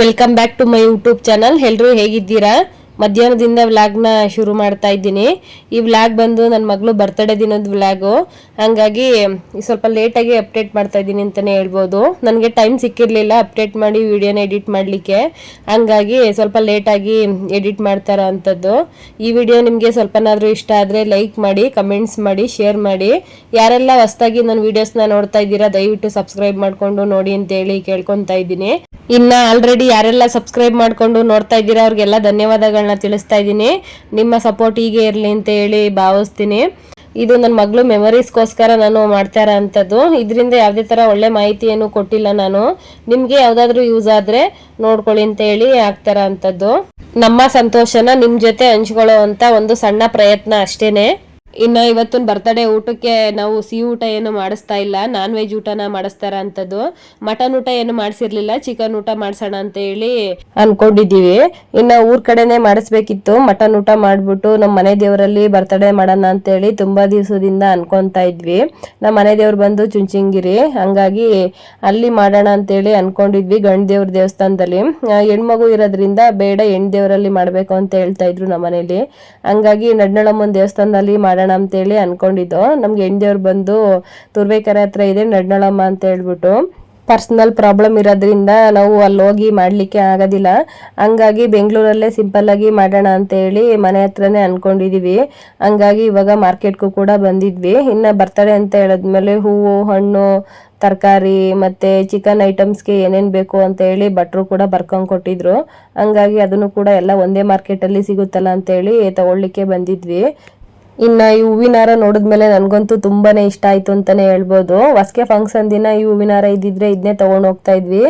Welcome back to my YouTube channel ಎಲ್ಲರೂ ಹೇಗಿದ್ದೀರಾ? ಮಧ್ಯಾಹ್ನದಿಂದ ವ್ಲಾಗ್ನ ಶುರು ಮಾಡ್ತಾ ಇದ್ದೀನಿ. ಈ ವ್ಲಾಗ್ ಬಂದು ನನ್ನ ಮಗಳು ಬರ್ತಡೇ ದಿನದ ವ್ಲಾಗು. ಹಂಗಾಗಿ ಸ್ವಲ್ಪ ಲೇಟಾಗಿ ಅಪ್ಡೇಟ್ ಮಾಡ್ತಾ ಇದ್ದೀನಿ ಅಂತಲೇ ಹೇಳ್ಬೋದು. ನನಗೆ ಟೈಮ್ ಸಿಕ್ಕಿರಲಿಲ್ಲ ಅಪ್ಡೇಟ್ ಮಾಡಿ ವಿಡಿಯೋನ ಎಡಿಟ್ ಮಾಡಲಿಕ್ಕೆ. ಹಂಗಾಗಿ ಸ್ವಲ್ಪ ಲೇಟಾಗಿ ಎಡಿಟ್ ಮಾಡ್ತಾರ ಅಂಥದ್ದು ಈ ವಿಡಿಯೋ ನಿಮಗೆ ಸ್ವಲ್ಪನಾದರೂ ಇಷ್ಟ ಆದರೆ ಲೈಕ್ ಮಾಡಿ ಕಮೆಂಟ್ಸ್ ಮಾಡಿ ಶೇರ್ ಮಾಡಿ. ಯಾರೆಲ್ಲ ಹೊಸ್ದಾಗಿ ನನ್ನ ವೀಡಿಯೋಸ್ನ ನೋಡ್ತಾ ಇದ್ದೀರಾ, ದಯವಿಟ್ಟು ಸಬ್ಸ್ಕ್ರೈಬ್ ಮಾಡಿಕೊಂಡು ನೋಡಿ ಅಂತೇಳಿ ಕೇಳ್ಕೊತಾ ಇದ್ದೀನಿ. ಇನ್ನು ಆಲ್ರೆಡಿ ಯಾರೆಲ್ಲ ಸಬ್ಸ್ಕ್ರೈಬ್ ಮಾಡಿಕೊಂಡು ನೋಡ್ತಾ ಇದ್ದೀರಾ, ಅವ್ರಿಗೆಲ್ಲ ಧನ್ಯವಾದಗಳನ್ನ ತಿಳಿಸ್ತಾ ಇದ್ದೀನಿ. ನಿಮ್ಮ ಸಪೋರ್ಟ್ ಹೀಗೆ ಇರಲಿ ಅಂತ ಹೇಳಿ ಭಾವಿಸ್ತೀನಿ. ಇದು ನನ್ನ ಮಗಳು ಮೆಮರೀಸ್ಗೋಸ್ಕರ ನಾನು ಮಾಡ್ತಾ ಇರೋಂಥದ್ದು ಇದರಿಂದ ಯಾವುದೇ ಥರ ಒಳ್ಳೆ ಮಾಹಿತಿಯನ್ನು ಕೊಟ್ಟಿಲ್ಲ ನಾನು. ನಿಮಗೆ ಯಾವುದಾದ್ರೂ ಯೂಸ್ ಆದರೆ ನೋಡ್ಕೊಳ್ಳಿ ಅಂತ ಹೇಳಿ ಆಗ್ತಾರ ಅಂಥದ್ದು. ನಮ್ಮ ಸಂತೋಷನ ನಿಮ್ಮ ಜೊತೆ ಹಂಚ್ಕೊಳ್ಳೋ ಅಂತ ಒಂದು ಸಣ್ಣ ಪ್ರಯತ್ನ ಅಷ್ಟೇನೆ. ಇನ್ನು ಇವತ್ತಿನ ಬರ್ತಡೇ ಊಟಕ್ಕೆ ನಾವು ಸಿಹಿ ಊಟ ಏನು ಮಾಡಿಸ್ತಾ ಇಲ್ಲ ನಾನ್ ವೆಜ್ ಊಟನ ಮಾಡಿಸ್ತಾರ ಅಂತದ್ದು. ಮಟನ್ ಊಟ ಏನು ಮಾಡಿಸಿರ್ಲಿಲ್ಲ ಚಿಕನ್ ಊಟ ಮಾಡ್ಸೋಣ ಅಂತ ಹೇಳಿ ಅನ್ಕೊಂಡಿದೀವಿ ಇನ್ನು ಊರ್ ಕಡೆನೆ ಮಾಡಿಸ್ಬೇಕಿತ್ತು ಮಟನ್ ಊಟ ಮಾಡ್ಬಿಟ್ಟು ನಮ್ಮ ಮನೆ ದೇವರಲ್ಲಿ ಬರ್ತಡೇ ಮಾಡೋಣ ಅಂತ ಹೇಳಿ ತುಂಬಾ ದಿವಸದಿಂದ ಅನ್ಕೊಂತಾ ಇದ್ವಿ. ನಮ್ಮ ಮನೆ ದೇವ್ರು ಬಂದು ಚುಂಚಿಂಗಿರಿ, ಹಂಗಾಗಿ ಅಲ್ಲಿ ಮಾಡೋಣ ಅಂತೇಳಿ ಅನ್ಕೊಂಡಿದ್ವಿ ಗಂಡ ದೇವ್ರ ದೇವಸ್ಥಾನದಲ್ಲಿ. ಹೆಣ್ಮಗು ಇರೋದ್ರಿಂದ ಬೇಡ, ಹೆಣ್ ದೇವರಲ್ಲಿ ಮಾಡ್ಬೇಕು ಅಂತ ಹೇಳ್ತಾ ಇದ್ರು ನಮ್ಮ ಮನೇಲಿ. ಹಂಗಾಗಿ ನಡ್ನಳಮ್ಮನ ದೇವಸ್ಥಾನದಲ್ಲಿ ಮಾಡೋಣ ಅಂತೇಳಿ ಅನ್ಕೊಂಡಿದ್ದು. ನಮ್ಗೆ ಹೆಂಡಿಯವ್ರು ಬಂದು, ತುರ್ಬೇಕೆರೆ ಹತ್ರ ಇದೆ, ನಡ್ನಳಮ್ಮ ಅಂತ ಹೇಳ್ಬಿಟ್ಟು, ಪರ್ಸನಲ್ ಪ್ರಾಬ್ಲಮ್ ಇರೋದ್ರಿಂದ ನಾವು ಅಲ್ಲಿ ಹೋಗಿ ಮಾಡಲಿಕ್ಕೆ ಆಗೋದಿಲ್ಲ. ಹಂಗಾಗಿ ಬೆಂಗಳೂರಲ್ಲೇ ಸಿಂಪಲ್ ಆಗಿ ಮಾಡೋಣ ಅಂತ ಹೇಳಿ ಮನೆ ಹತ್ರನೇ ಅನ್ಕೊಂಡಿದೀವಿ. ಹಂಗಾಗಿ ಇವಾಗ ಮಾರ್ಕೆಟ್ಗೂ ಕೂಡ ಬಂದಿದ್ವಿ. ಇನ್ನು ಬರ್ತಡೆ ಅಂತ ಹೇಳಿದ್ಮೇಲೆ ಹೂವು, ಹಣ್ಣು, ತರಕಾರಿ ಮತ್ತೆ ಚಿಕನ್ ಐಟಮ್ಸ್ಗೆ ಏನೇನು ಬೇಕು ಅಂತ ಹೇಳಿ ಭಟ್ರು ಕೂಡ ಬರ್ಕೊಂಡು ಕೊಟ್ಟಿದ್ರು. ಹಂಗಾಗಿ ಅದನ್ನು ಕೂಡ ಎಲ್ಲ ಒಂದೇ ಮಾರ್ಕೆಟಲ್ಲಿ ಸಿಗುತ್ತಲ್ಲ ಅಂತ ಹೇಳಿ ತಗೊಳ್ಳಿಕ್ಕೆ ಬಂದಿದ್ವಿ. ಇನ್ನ ಈ ಹೂವಿನಾರ ನೋಡಿದ್ಮೇಲೆ ನನಗಂತೂ ತುಂಬಾನೇ ಇಷ್ಟ ಆಯ್ತು ಅಂತಾನೆ ಹೇಳ್ಬೋದು. ಹೊಸ್ಕೆ ಫಂಕ್ಷನ್ ದಿನ ಈ ಹೂವಿನಾರ ಇದ್ದಿದ್ರೆ ಇದನ್ನೇ ತಗೊಂಡು ಹೋಗ್ತಾ ಇದ್ವಿ.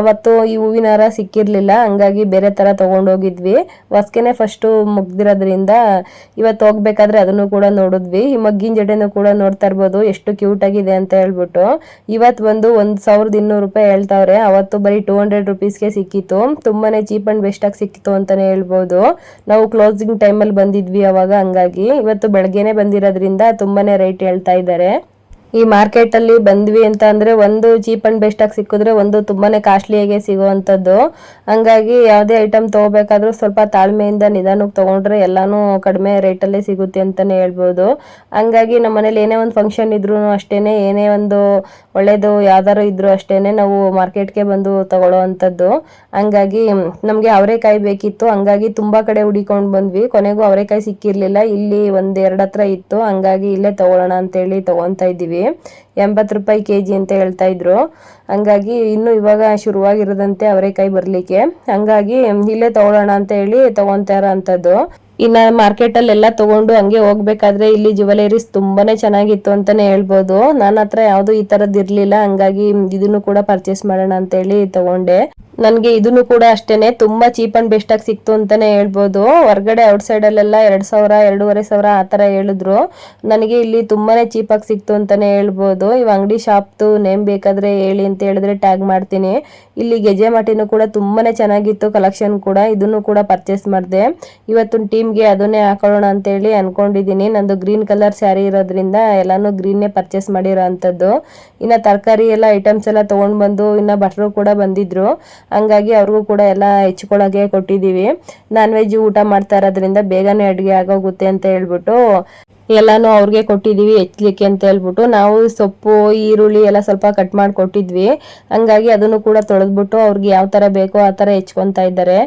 ಅವತ್ತು ಈ ಹೂವಿನಾರ ಸಿಕ್ಕಿರ್ಲಿಲ್ಲ, ಹಂಗಾಗಿ ಬೇರೆ ತರ ತೊಗೊಂಡೋಗಿದ್ವಿ ಫಸ್ಟು ಫಸ್ಟ್ ಮುಗ್ದಿರೋದ್ರಿಂದ ಇವತ್ತು ಹೋಗ್ಬೇಕಾದ್ರೆ ಅದನ್ನು ಕೂಡ ನೋಡಿದ್ವಿ. ಈ ಮಗ್ಗಿನ ಜಡೆನೂ ಕೂಡ ನೋಡ್ತಾ ಇರ್ಬೋದು. ಎಷ್ಟು ಕ್ಯೂಟ್ ಆಗಿದೆ ಅಂತ ಹೇಳ್ಬಿಟ್ಟು. ಇವತ್ತು ಬಂದು ಒಂದು ಸಾವಿರದ ಇನ್ನೂರು ರೂಪಾಯಿ ಹೇಳ್ತಾವ್ರೆ. ಅವತ್ತು ಬರೀ ಟೂ ಹಂಡ್ರೆಡ್ ರುಪೀಸ್ಗೆ ಸಿಕ್ಕಿತ್ತು. ತುಂಬಾನೇ ಚೀಪ್ ಅಂಡ್ ಬೆಸ್ಟ್ ಆಗಿ ಸಿಕ್ಕಿತ್ತು ಅಂತಾನೆ ಹೇಳ್ಬೋದು. ನಾವು ಕ್ಲೋಸಿಂಗ್ ಟೈಮಲ್ಲಿ ಬಂದಿದ್ವಿ ಅವಾಗ, ಹಂಗಾಗಿ. ಇವತ್ತು ಬೆಳಗ್ಗೆನೆ ಬಂದಿರೋದ್ರಿಂದ ತುಂಬಾನೇ ರೇಟ್ ಹೇಳ್ತಾ ಇದ್ದಾರೆ. ಈ ಮಾರ್ಕೆಟ್ ಅಲ್ಲಿ ಬಂದ್ವಿ ಅಂತ ಅಂದ್ರೆ ಒಂದು ಚೀಪ್ ಅಂಡ್ ಬೆಸ್ಟ್ ಆಗಿ ಸಿಕ್ಕಿದ್ರೆ ಒಂದು ತುಂಬಾನೇ ಕಾಸ್ಟ್ಲಿಯಾಗೆ ಸಿಗುವಂತದ್ದು ಹಂಗಾಗಿ ಯಾವುದೇ ಐಟಮ್ ತಗೋಬೇಕಾದ್ರೂ ಸ್ವಲ್ಪ ತಾಳ್ಮೆಯಿಂದ ನಿಧಾನಕ್ಕೆ ತಗೊಂಡ್ರೆ ಎಲ್ಲಾನು ಕಡಿಮೆ ರೇಟಲ್ಲೇ ಸಿಗುತ್ತೆ ಅಂತಾನೆ ಹೇಳ್ಬೋದು. ಹಂಗಾಗಿ ನಮ್ಮ ಮನೇಲಿ ಏನೇ ಒಂದು ಫಂಕ್ಷನ್ ಇದ್ರೂ ಅಷ್ಟೇನೆ, ಏನೇ ಒಂದು ಒಳ್ಳೇದು ಯಾವ್ದಾರು ಇದ್ರು ಅಷ್ಟೇನೆ ನಾವು ಮಾರ್ಕೆಟ್ಗೆ ಬಂದು ತಗೊಳ್ಳೋ ಅಂಥದ್ದು ಹಂಗಾಗಿ ನಮಗೆ ಅವರೆಕಾಯಿ ಬೇಕಿತ್ತು, ಹಂಗಾಗಿ ತುಂಬಾ ಕಡೆ ಹುಡಿಕೊಂಡು ಬಂದ್ವಿ. ಕೊನೆಗೂ ಅವರೆಕಾಯಿ ಸಿಕ್ಕಿರಲಿಲ್ಲ, ಇಲ್ಲಿ ಒಂದ್ ಎರಡ್ ಹತ್ರ ಇತ್ತು. ಹಂಗಾಗಿ ಇಲ್ಲೇ ತಗೊಳ್ಳೋಣ ಅಂತೇಳಿ ತಗೊಂತಾ ಇದ್ದೀವಿ. ಎಂಬತ್ತು ರೂಪಾಯಿ ಕೆ ಜಿ ಅಂತ ಹೇಳ್ತಾ ಇದ್ರು. ಹಂಗಾಗಿ ಇನ್ನು ಇವಾಗ ಶುರುವಾಗಿರೋದಂತೆ ಅವರೇಕಾಯಿ ಬರ್ಲಿಕ್ಕೆ. ಹಂಗಾಗಿ, ಇಲ್ಲೇ ತಗೊಳ್ಳೋಣ ಅಂತ ಹೇಳಿ ತಗೊಂತಾರ ಅಂತದ್ದು ಇನ್ನ ಮಾರ್ಕೆಟ್ ಅಲ್ಲೆಲ್ಲ ತಗೊಂಡು ಹಂಗೆ ಹೋಗ್ಬೇಕಾದ್ರೆ ಇಲ್ಲಿ ಜುವೆಲರೀಸ್ ತುಂಬಾನೇ ಚೆನ್ನಾಗಿತ್ತು ಅಂತಾನೆ ಹೇಳ್ಬೋದು. ನನ್ನ ಹತ್ರ ಯಾವ್ದು ಈ ತರದ್ ಇರ್ಲಿಲ್ಲ, ಹಂಗಾಗಿ ಇದನ್ನು ಕೂಡ ಪರ್ಚೇಸ್ ಮಾಡೋಣ ಅಂತ ಹೇಳಿ ತಗೊಂಡೆ. ನನ್ಗೆ ಇದನ್ನು ಕೂಡ ಅಷ್ಟೇನೆ ತುಂಬಾ ಚೀಪ್ ಅಂಡ್ ಬೆಸ್ಟ್ ಆಗಿ ಸಿಕ್ತು ಅಂತಾನೆ ಹೇಳ್ಬೋದು. ಹೊರಗಡೆ ಔಟ್ ಸೈಡ್ ಅಲ್ಲೆಲ್ಲ ಎರಡ್ ಸಾವಿರ, ಎರಡೂವರೆ ಸಾವಿರ ಆ ಹೇಳಿದ್ರು. ನನಗೆ ಇಲ್ಲಿ ತುಂಬಾನೇ ಚೀಪ್ ಆಗಿ ಸಿಕ್ತು ಅಂತಾನೆ ಹೇಳ್ಬೋದು. ಇವ್ ಅಂಗಡಿ ಶಾಪ್ದು ನೇಮ್ ಬೇಕಾದ್ರೆ ಹೇಳಿ ಅಂತ ಹೇಳಿದ್ರೆ ಟ್ಯಾಗ್ ಮಾಡ್ತೀನಿ. ಇಲ್ಲಿ ಗೆಜೆ ಮಾಟಿನೂ ಕೂಡ ತುಂಬಾನೇ ಚೆನ್ನಾಗಿತ್ತು ಕಲೆಕ್ಷನ್ ಕೂಡ, ಇದನ್ನು ಕೂಡ ಪರ್ಚೇಸ್ ಮಾಡಿದೆ. ಇವತ್ತಿನ ಟೀಮ್ಗೆ ಅದನ್ನೇ ಹಾಕೊಳ್ಳೋಣ ಅಂತ ಹೇಳಿ ಅನ್ಕೊಂಡಿದೀನಿ ನಂದು ಗ್ರೀನ್ ಕಲರ್ ಸ್ಯಾರಿ ಇರೋದ್ರಿಂದ ಎಲ್ಲಾನು ಗ್ರೀನ್ನೇ ಪರ್ಚೇಸ್ ಮಾಡಿರೋ ಅಂಥದ್ದು. ಇನ್ನ ತರಕಾರಿ ಎಲ್ಲ ಐಟಮ್ಸ್ ಎಲ್ಲ ತಗೊಂಡ್ ಬಂದು ಇನ್ನ ಭಟ್ರು ಕೂಡ ಬಂದಿದ್ರು. ಹಂಗಾಗಿ ಅವ್ರಿಗೂ ಕೂಡ ಎಲ್ಲ ಹೆಚ್ಕೊಳಗೆ ಕೊಟ್ಟಿದೀವಿ. ನಾನ್ ವೆಜ್ ಊಟ ಮಾಡ್ತಾ ಇರೋದ್ರಿಂದ ಬೇಗನೆ ಅಡುಗೆ ಆಗೋಗುತ್ತೆ ಅಂತ ಹೇಳ್ಬಿಟ್ಟು ಎಲ್ಲಾನು ಅವ್ರಿಗೆ ಕೊಟ್ಟಿದ್ದೀವಿ ಹೆಚ್ಚಲಿಕ್ಕೆ ಅಂತ ಹೇಳ್ಬಿಟ್ಟು. ನಾವು ಸೊಪ್ಪು, ಈರುಳ್ಳಿ ಎಲ್ಲ ಸ್ವಲ್ಪ ಕಟ್ ಮಾಡಿ ಕೊಟ್ಟಿದ್ವಿ. ಹಂಗಾಗಿ ಅದನ್ನು ಕೂಡ ತೊಳೆದ್ಬಿಟ್ಟು ಅವ್ರಿಗೆ ಯಾವ ತರ ಬೇಕೋ ಆ ತರ ಹೆಚ್ಕೊತಾ ಇದ್ದಾರೆ.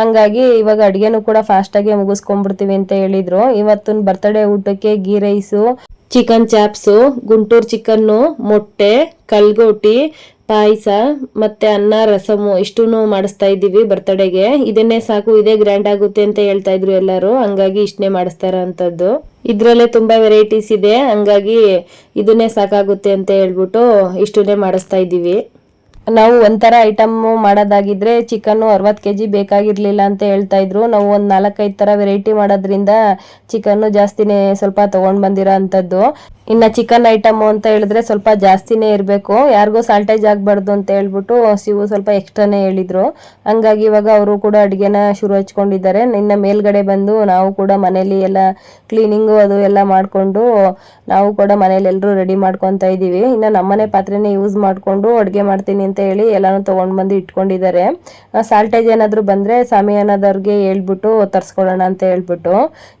ಹಂಗಾಗಿ ಇವಾಗ ಅಡುಗೆನೂ ಕೂಡ ಫಾಸ್ಟ್ ಆಗಿ ಮುಗಿಸ್ಕೊಂಡ್ಬಿಡ್ತೀವಿ ಅಂತ ಹೇಳಿದ್ರು. ಇವತ್ತಿನ ಬರ್ತಡೇ ಊಟಕ್ಕೆ ghee rice chicken chops Guntur chicken ಮೊಟ್ಟೆ ಕಲ್ಗೋಟಿ ಪಾಯಸ ಮತ್ತೆ ಅನ್ನ, ರಸಮು ಇಷ್ಟೂ ಮಾಡಿಸ್ತಾ ಇದ್ದೀವಿ ಬರ್ತ್ಡೇಗೆ ಇದನ್ನೇ ಸಾಕು, ಇದೇ ಗ್ರ್ಯಾಂಡ್ ಆಗುತ್ತೆ ಅಂತ ಹೇಳ್ತಾ ಇದ್ರು ಎಲ್ಲರೂ. ಹಂಗಾಗಿ ಇಷ್ಟನ್ನೇ ಮಾಡಿಸ್ತಾರ ಅಂತದ್ದು ಇದ್ರಲ್ಲೇ ತುಂಬಾ ವೆರೈಟೀಸ್ ಇದೆ. ಹಂಗಾಗಿ ಇದನ್ನೇ ಸಾಕಾಗುತ್ತೆ ಅಂತ ಹೇಳ್ಬಿಟ್ಟು ಇಷ್ಟನ್ನೇ ಮಾಡಿಸ್ತಾ ಇದ್ದೀವಿ. ನಾವು ಒಂಥರ ಐಟಮ್ಮು ಮಾಡೋದಾಗಿದ್ರೆ ಚಿಕನ್ ಅರವತ್ತು ಕೆ ಜಿ ಬೇಕಾಗಿರ್ಲಿಲ್ಲ ಅಂತ ಹೇಳ್ತಾ ಇದ್ರು. ನಾವು ಒಂದು ನಾಲ್ಕೈದು ಥರ ವೆರೈಟಿ ಮಾಡೋದ್ರಿಂದ ಚಿಕನ್ನು ಜಾಸ್ತಿನೇ ಸ್ವಲ್ಪ ತಗೊಂಡ್ ಬಂದಿರೋ ಅಂಥದ್ದು. ಇನ್ನ ಚಿಕನ್ ಐಟಮ್ ಅಂತ ಹೇಳಿದ್ರೆ ಸ್ವಲ್ಪ ಜಾಸ್ತಿನೇ ಇರಬೇಕು. ಯಾರಿಗೂ ಸಾಲ್ಟೇಜ್ ಆಗಬಾರ್ದು ಅಂತ ಹೇಳ್ಬಿಟ್ಟು ಸಿವು ಸ್ವಲ್ಪ ಎಕ್ಸ್ಟ್ರಾನೇ ಹೇಳಿದ್ರು. ಹಂಗಾಗಿ ಇವಾಗ ಅವರು ಕೂಡ ಅಡುಗೆನ ಶುರು ಹಚ್ಕೊಂಡಿದ್ದಾರೆ. ಇನ್ನ ಮೇಲ್ಗಡೆ ಬಂದು ನಾವು ಕೂಡ ಮನೇಲಿ ಎಲ್ಲ ಕ್ಲೀನಿಂಗು ಅದು ಎಲ್ಲ ಮಾಡಿಕೊಂಡು ನಾವು ಕೂಡ ಮನೇಲಿ ಎಲ್ಲರೂ ರೆಡಿ ಮಾಡ್ಕೊತಾ ಇದ್ದೀವಿ. ಇನ್ನು ನಮ್ಮನೆ ಪಾತ್ರೆನೇ ಯೂಸ್ ಮಾಡಿಕೊಂಡು ಅಡುಗೆ ಮಾಡ್ತೀನಿ ಅಂತ ಹೇಳಿ ಎಲ್ಲಾನು ತೊಗೊಂಡು ಬಂದು ಇಟ್ಕೊಂಡಿದ್ದಾರೆ. ಸಾಲ್ಟೇಜ್ ಏನಾದರೂ ಬಂದರೆ ಸಾಮಿಯಾನದವ್ರಿಗೆ ಹೇಳ್ಬಿಟ್ಟು ತರಿಸ್ಕೊಳ್ಳೋಣ ಅಂತ ಹೇಳ್ಬಿಟ್ಟು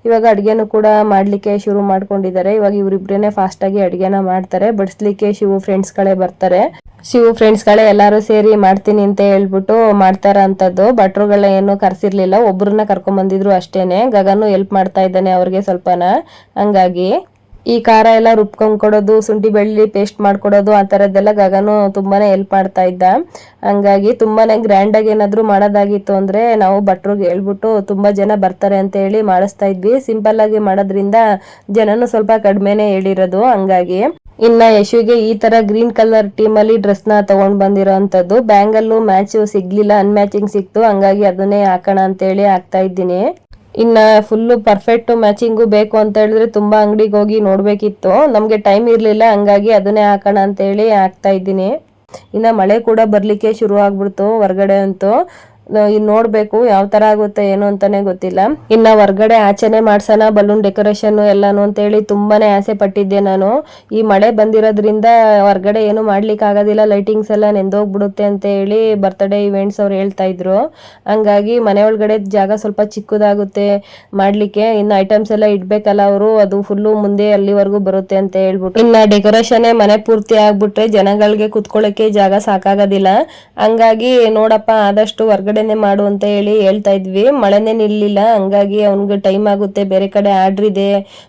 ಇವಾಗ ಅಡುಗೆನೂ ಕೂಡ ಮಾಡಲಿಕ್ಕೆ ಶುರು ಮಾಡ್ಕೊಂಡಿದ್ದಾರೆ. ಇವಾಗ ಇವರಿಬ್ರೇನೆ ಫಾಸ್ಟಾಗಿ ಅಡುಗೆನ ಮಾಡ್ತಾರೆ. ಬಡಿಸ್ಲಿಕ್ಕೆ ಶಿವು ಫ್ರೆಂಡ್ಸ್ಗಳೇ ಬರ್ತಾರೆ. ಶಿವು ಫ್ರೆಂಡ್ಸ್ಗಳೇ ಎಲ್ಲರೂ ಸೇರಿ ಮಾಡ್ತೀನಿ ಅಂತ ಹೇಳ್ಬಿಟ್ಟು ಮಾಡ್ತಾರ ಅಂತದ್ದು. ಭಟ್ರುಗಳ ಏನು ಕರ್ಸಿರ್ಲಿಲ್ಲ. ಒಬ್ರನ್ನ ಕರ್ಕೊಂಡ್ ಅಷ್ಟೇನೆ. ಗಗನು ಹೆಲ್ಪ್ ಮಾಡ್ತಾ ಇದ್ದಾನೆ ಅವ್ರಿಗೆ ಸ್ವಲ್ಪನ. ಹಂಗಾಗಿ ಈ ಖಾರ ಎಲ್ಲ ರುಬ್ಕೊಂಡ್ ಕೊಡೋದು ಶುಂಠಿ ಬೆಳ್ಳಿ ಪೇಸ್ಟ್ ಮಾಡ್ಕೊಡೋದು, ಆ ಥರದ್ದೆಲ್ಲ ಗಗನು ತುಂಬಾನೇ ಹೆಲ್ಪ್ ಮಾಡ್ತಾ ಇದ್ದ. ಹಂಗಾಗಿ ತುಂಬಾನೇ ಗ್ರ್ಯಾಂಡ್ ಆಗಿ ಏನಾದ್ರು ಮಾಡೋದಾಗಿತ್ತು ಅಂದ್ರೆ ನಾವು ಭಟ್ರಿಗೆ ಹೇಳ್ಬಿಟ್ಟು ತುಂಬಾ ಜನ ಬರ್ತಾರೆ ಅಂತ ಹೇಳಿ ಮಾಡಿಸ್ತಾ ಇದ್ವಿ. ಸಿಂಪಲ್ ಆಗಿ ಮಾಡೋದ್ರಿಂದ ಜನನು ಸ್ವಲ್ಪ ಕಡಿಮೆನೆ ಹೇಳಿರೋದು. ಹಂಗಾಗಿ ಇನ್ನ ಯಶುಗೆ ಈ ತರ ಗ್ರೀನ್ ಕಲರ್ ಟೀಮ್ ಅಲ್ಲಿ ಡ್ರೆಸ್ನ ತಗೊಂಡ್ ಬಂದಿರೋ ಅಂತದ್ದು ಬ್ಯಾಂಗಲ್ಲೂ ಮ್ಯಾಚ್ ಸಿಗ್ಲಿಲ್ಲ ಅನ್ಮ್ಯಾಚಿಂಗ್ ಸಿಕ್ತು. ಹಂಗಾಗಿ ಅದನ್ನೇ ಹಾಕೋಣ ಅಂತ ಹೇಳಿ ಹಾಕ್ತಾ ಇದ್ದೀನಿ. ಇನ್ನ ಫುಲ್ಲು ಪರ್ಫೆಕ್ಟ್ ಮ್ಯಾಚಿಂಗು ಬೇಕು ಅಂತ ಹೇಳಿದ್ರೆ ತುಂಬಾ ಅಂಗಡಿಗೆ ಹೋಗಿ ನೋಡಬೇಕಿತ್ತು. ನಮಗೆ ಟೈಮ್ ಇರಲಿಲ್ಲ, ಹಂಗಾಗಿ ಅದನ್ನೇ ಹಾಕೋಣ ಅಂತ ಹೇಳಿ ಹಾಕ್ತಾ ಇದ್ದೀನಿ. ಇನ್ನ ಮಳೆ ಕೂಡ ಬರಲಿಕ್ಕೆ ಶುರು ಆಗ್ಬಿಡ್ತು, ಹೊರಗಡೆ ಅಂತೂ. ನೋಡ್ಬೇಕು ಯಾವ ತರ ಆಗುತ್ತೆ, ಏನು ಅಂತಾನೆ ಗೊತ್ತಿಲ್ಲ. ಇನ್ನ ಹೊರ್ಗಡೆ ಆಚೆನೆ ಮಾಡ್ಸೋಣ ಬಲೂನ್ ಡೆಕೋರೇಷನ್ ಎಲ್ಲಾನು ಅಂತ ಹೇಳಿ ತುಂಬಾನೇ ಆಸೆ ಪಟ್ಟಿದ್ದೆ ನಾನು. ಈ ಮಳೆ ಬಂದಿರೋದ್ರಿಂದ ಹೊರ್ಗಡೆ ಏನು ಮಾಡ್ಲಿಕ್ಕೆ ಆಗೋದಿಲ್ಲ ಲೈಟಿಂಗ್ಸ್ ಎಲ್ಲ ನೆಂದೋಗ್ಬಿಡುತ್ತೆ ಅಂತ ಹೇಳಿ ಬರ್ತ್ಡೇ ಇವೆಂಟ್ಸ್ ಅವ್ರು ಹೇಳ್ತಾ ಇದ್ರು. ಹಂಗಾಗಿ ಮನೆ ಒಳಗಡೆ ಜಾಗ ಸ್ವಲ್ಪ ಚಿಕ್ಕದಾಗುತ್ತೆ, ಮಾಡ್ಲಿಕ್ಕೆ ಇನ್ನ ಐಟಮ್ಸ್ ಎಲ್ಲ ಇಡ್ಬೇಕಲ್ಲ ಅವರು, ಅದು ಫುಲ್ಲು ಮುಂದೆ ಅಲ್ಲಿವರೆಗೂ ಬರುತ್ತೆ ಅಂತ ಹೇಳ್ಬಿಟ್ಟು. ಇನ್ನ ಡೆಕೋರೇಷನ್ ಮನೆ ಪೂರ್ತಿ ಆಗ್ಬಿಟ್ರೆ ಜನಗಳಿಗೆ ಕುತ್ಕೊಳ್ಳಕ್ಕೆ ಜಾಗ ಸಾಕಾಗೋದಿಲ್ಲ. ಹಂಗಾಗಿ ನೋಡಪ್ಪ, ಆದಷ್ಟು ಹೊರ್ಗಡೆ ಕಡೆನೆ ಮಾಡು ಅಂತ ಹೇಳಿ ಹೇಳ್ತಾ ಇದ್ವಿ. ಮಳೆನೇ ನಿಲ್ಲಿಲ್ಲ. ಹಂಗಾಗಿ ಅವ್ನಿಗೆ ಟೈಮ್ ಆಗುತ್ತೆ. ಬೇರೆ ಕಡೆ ಆರ್ಡ್ರ್ ಇದೆ.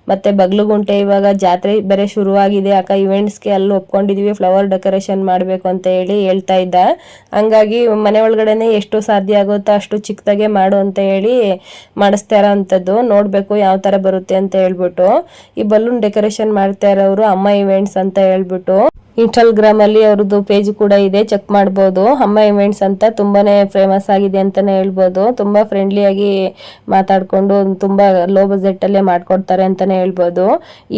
ಮತ್ತೆ ಬಗ್ಲುಗುಂಟೆ ಇವಾಗ ಜಾತ್ರೆ ಬೇರೆ ಶುರುವಾಗಿದೆ. ಅಕ್ಕ ಇವೆಂಟ್ಸ್ಗೆ ಅಲ್ಲಿ ಒಪ್ಕೊಂಡಿದ್ವಿ. ಫ್ಲವರ್ ಡೆಕೋರೇಷನ್ ಮಾಡಬೇಕು ಅಂತ ಹೇಳಿ ಹೇಳ್ತಾ ಇದ್ದ. ಹಂಗಾಗಿ ಮನೆ ಒಳಗಡೆನೆ ಎಷ್ಟು ಸಾಧ್ಯ ಆಗುತ್ತೋ ಅಷ್ಟು ಚಿಕ್ಕದಾಗೆ ಮಾಡು ಅಂತ ಹೇಳಿ ಮಾಡಿಸ್ತಾ ಇರೋ ಅಂಥದ್ದು ನೋಡಬೇಕು ಯಾವ ಥರ ಬರುತ್ತೆ ಅಂತ ಹೇಳ್ಬಿಟ್ಟು. ಈ ಬಲೂನ್ ಡೆಕೋರೇಷನ್ ಮಾಡ್ತಾ ಇರೋರು ಅಮ್ಮ ಇವೆಂಟ್ಸ್ ಅಂತ ಹೇಳ್ಬಿಟ್ಟು. ಇನ್ಸ್ಟಾಗ್ರಾಮ್ ಅಲ್ಲಿ ಅವ್ರದ್ದು ಪೇಜ್ ಕೂಡ ಇದೆ ಚೆಕ್ ಮಾಡ್ಬೋದು. ಅಮ್ಮ ಇವೆಂಟ್ಸ್ ಅಂತ ತುಂಬಾನೇ ಫೇಮಸ್ ಆಗಿದೆ ಅಂತಾನೆ ಹೇಳ್ಬೋದು. ತುಂಬಾ ಫ್ರೆಂಡ್ಲಿ ಆಗಿ ಮಾತಾಡ್ಕೊಂಡು ತುಂಬಾ ಲೋ ಬಜೆಟ್ ಅಲ್ಲೇ ಮಾಡ್ಕೊಡ್ತಾರೆ ಅಂತಾನೆ ಹೇಳ್ಬೋದು.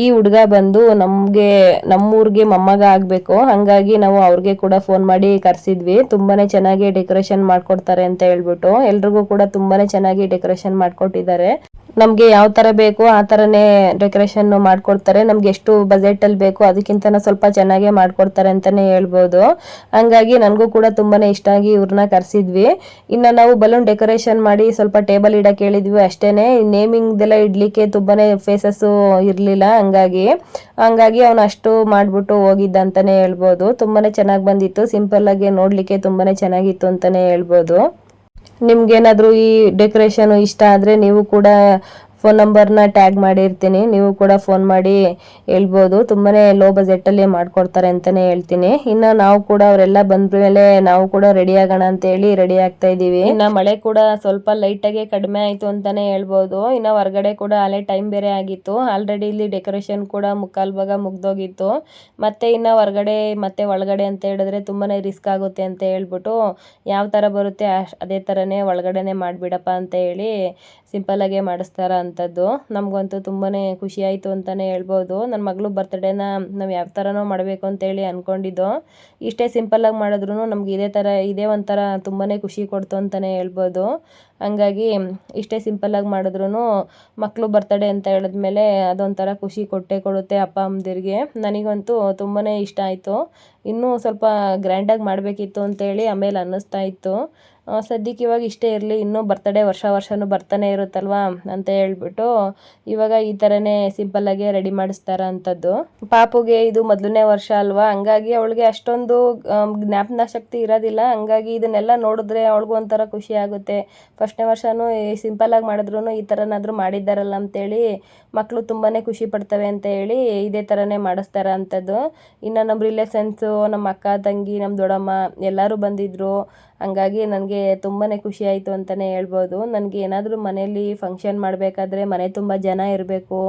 ಈ ಹುಡುಗ ಬಂದು ನಮಗೆ, ನಮ್ಮೂರ್ಗೆ ಮೊಮ್ಮಗ ಆಗಬೇಕು. ಹಂಗಾಗಿ ನಾವು ಅವ್ರಿಗೆ ಕೂಡ ಫೋನ್ ಮಾಡಿ ಕರ್ಸಿದ್ವಿ. ತುಂಬಾನೇ ಚೆನ್ನಾಗಿ ಡೆಕೋರೇಷನ್ ಮಾಡ್ಕೊಡ್ತಾರೆ ಅಂತ ಹೇಳ್ಬಿಟ್ಟು. ಎಲ್ರಿಗೂ ಕೂಡ ತುಂಬಾನೇ ಚೆನ್ನಾಗಿ ಡೆಕೋರೇಷನ್ ಮಾಡ್ಕೊಟ್ಟಿದ್ದಾರೆ. ನಮಗೆ ಯಾವ ಥರ ಬೇಕು ಆ ಥರನೇ ಡೆಕೋರೇಷನ್ ಮಾಡಿಕೊಡ್ತಾರೆ. ನಮ್ಗೆ ಎಷ್ಟು ಬಜೆಟಲ್ಲಿ ಬೇಕು ಅದಕ್ಕಿಂತ ಸ್ವಲ್ಪ ಚೆನ್ನಾಗೇ ಮಾಡಿಕೊಡ್ತಾರೆ ಅಂತಲೇ ಹೇಳ್ಬೋದು. ಹಂಗಾಗಿ ನನಗೂ ಕೂಡ ತುಂಬಾ ಇಷ್ಟ ಆಗಿ ಇವ್ರನ್ನ ಕರೆಸಿದ್ವಿ. ಇನ್ನು ನಾವು ಬಲೂನ್ ಡೆಕೋರೇಷನ್ ಮಾಡಿ ಸ್ವಲ್ಪ ಟೇಬಲ್ ಇಡಕ್ಕೆ ಹೇಳಿದ್ವಿ ಅಷ್ಟೇ ನೇಮಿಂಗ್ದೆಲ್ಲ ಇಡ್ಲಿಕ್ಕೆ ತುಂಬಾ ಫೇಸಸ್ಸು ಇರಲಿಲ್ಲ ಹಂಗಾಗಿ. ಹಂಗಾಗಿ ಅವನು ಅಷ್ಟು ಮಾಡಿಬಿಟ್ಟು ಹೋಗಿದ್ದ ಅಂತಲೇ ಹೇಳ್ಬೋದು. ತುಂಬಾ ಚೆನ್ನಾಗಿ ಬಂದಿತ್ತು. ಸಿಂಪಲ್ ಆಗಿ ನೋಡಲಿಕ್ಕೆ ತುಂಬಾ ಚೆನ್ನಾಗಿತ್ತು ಅಂತಲೇ ಹೇಳ್ಬೋದು. ನಿಮ್ಗೇನಾದರೂ ಈ ಡೆಕೋರೇಷನ್ ಇಷ್ಟ ಆದರೆ ನೀವು ಕೂಡ ಫೋನ್ ನಂಬರ್ನ ಟ್ಯಾಗ್ ಮಾಡಿರ್ತೀನಿ. ನೀವು ಕೂಡ ಫೋನ್ ಮಾಡಿ ಹೇಳ್ಬೋದು. ತುಂಬಾ ಲೋ ಬಜೆಟಲ್ಲಿ ಮಾಡಿಕೊಡ್ತಾರೆ ಅಂತಲೇ ಹೇಳ್ತೀನಿ. ಇನ್ನು ನಾವು ಕೂಡ ಅವರೆಲ್ಲ ಬಂದ ಮೇಲೆ ನಾವು ಕೂಡ ರೆಡಿ ಆಗೋಣ ಅಂತ ಹೇಳಿ ರೆಡಿ ಆಗ್ತಾ ಇದ್ದೀವಿ. ಇನ್ನು ಮಳೆ ಕೂಡ ಸ್ವಲ್ಪ ಲೈಟಾಗೆ ಕಡಿಮೆ ಆಯಿತು ಅಂತಲೇ ಹೇಳ್ಬೋದು. ಇನ್ನು ಹೊರಗಡೆ ಕೂಡ ಅಲ್ಲೇ ಟೈಮ್ ಬೇರೆ ಆಗಿತ್ತು. ಆಲ್ರೆಡಿ ಇಲ್ಲಿ ಡೆಕೋರೇಷನ್ ಕೂಡ ಮುಕ್ಕಾಲು ಭಾಗ ಮುಗ್ದೋಗಿತ್ತು. ಮತ್ತೆ ಇನ್ನು ಹೊರಗಡೆ ಮತ್ತೆ ಒಳಗಡೆ ಅಂತ ಹೇಳಿದ್ರೆ ತುಂಬಾ ರಿಸ್ಕ್ ಆಗುತ್ತೆ ಅಂತ ಹೇಳ್ಬಿಟ್ಟು, ಯಾವ ಥರ ಬರುತ್ತೆ ಅದೇ ಥರನೇ ಒಳಗಡೆನೆ ಮಾಡಿಬಿಡಪ್ಪ ಅಂತ ಹೇಳಿ ಸಿಂಪಲ್ಲಾಗೆ ಮಾಡಿಸ್ತಾರ ಅಂಥದ್ದು. ನಮಗಂತೂ ತುಂಬಾ ಖುಷಿಯಾಯಿತು ಅಂತಲೇ ಹೇಳ್ಬೋದು. ನನ್ನ ಮಗಳು ಬರ್ತ್ಡೇನ ನಾವು ಯಾವ ಥರನೋ ಮಾಡಬೇಕು ಅಂತೇಳಿ ಅಂದ್ಕೊಂಡಿದ್ದು ಇಷ್ಟೇ ಸಿಂಪಲ್ಲಾಗಿ ಮಾಡಿದ್ರು ನಮ್ಗೆ ಇದೇ ಥರ ಇದೇ ಒಂಥರ ತುಂಬಾ ಖುಷಿ ಕೊಡ್ತು ಅಂತಲೇ ಹೇಳ್ಬೋದು. ಹಂಗಾಗಿ ಇಷ್ಟೇ ಸಿಂಪಲ್ಲಾಗಿ ಮಾಡಿದ್ರು ಮಕ್ಕಳು ಬರ್ತಡೇ ಅಂತ ಹೇಳಿದ್ಮೇಲೆ ಅದೊಂಥರ ಖುಷಿ ಕೊಟ್ಟೆ ಕೊಡುತ್ತೆ ಅಪ್ಪ, ಅಮ್ಮದಿರಿಗೆ. ನನಗಂತೂ ತುಂಬಾ ಇಷ್ಟ ಆಯಿತು. ಇನ್ನೂ ಸ್ವಲ್ಪ ಗ್ರ್ಯಾಂಡಾಗಿ ಮಾಡಬೇಕಿತ್ತು ಅಂತೇಳಿ ಆಮೇಲೆ ಅನ್ನಿಸ್ತಾ ಇತ್ತು. ಸದ್ಯಕ್ಕೆ ಇವಾಗ ಇಷ್ಟೇ ಇರಲಿ, ಇನ್ನೂ ಬರ್ತಡೇ ವರ್ಷ ವರ್ಷವೂ ಬರ್ತಾನೆ ಇರುತ್ತಲ್ವ ಅಂತ ಹೇಳ್ಬಿಟ್ಟು ಇವಾಗ ಈ ಥರನೇ ಸಿಂಪಲ್ಲಾಗಿ ರೆಡಿ ಮಾಡಿಸ್ತಾರ ಅಂಥದ್ದು ಪಾಪುಗೆ ಇದು ಮೊದಲನೇ ವರ್ಷ ಅಲ್ವಾ, ಹಂಗಾಗಿ ಅವಳಿಗೆ ಅಷ್ಟೊಂದು ಜ್ಞಾಪನ ಶಕ್ತಿ ಇರೋದಿಲ್ಲ. ಹಂಗಾಗಿ ಇದನ್ನೆಲ್ಲ ನೋಡಿದ್ರೆ ಅವಳಿಗೂ ಒಂಥರ ಖುಷಿ ಆಗುತ್ತೆ. ಫಸ್ಟ್ನೇ ವರ್ಷವೂ ಸಿಂಪಲ್ಲಾಗಿ ಮಾಡಿದ್ರು ಈ ಥರನಾದರೂ ಮಾಡಿದ್ದಾರಲ್ಲ ಅಂತೇಳಿ ಮಕ್ಕಳು ತುಂಬಾ ಖುಷಿ ಪಡ್ತವೆ ಅಂತ ಹೇಳಿ ಇದೇ ಥರನೇ ಮಾಡಿಸ್ತಾರ ಅಂಥದ್ದು ಇನ್ನು ನಮ್ಮ ರಿಲೇಷನ್ಸು ನಮ್ಮ ಅಕ್ಕ, ತಂಗಿ ನಮ್ಮ ದೊಡ್ಡಮ್ಮ ಎಲ್ಲರೂ ಬಂದಿದ್ದರು ಹಂಗಾಗಿ ನನಗೆ ತುಂಬಾ ಖುಷಿ ಆಯಿತು ಅಂತಲೇ ಹೇಳ್ಬೋದು. ನನಗೆ ಏನಾದರೂ ಮನೆಯಲ್ಲಿ ಫಂಕ್ಷನ್ ಮಾಡಬೇಕಾದ್ರೆ ಮನೆ ತುಂಬ ಜನ ಇರಬೇಕು,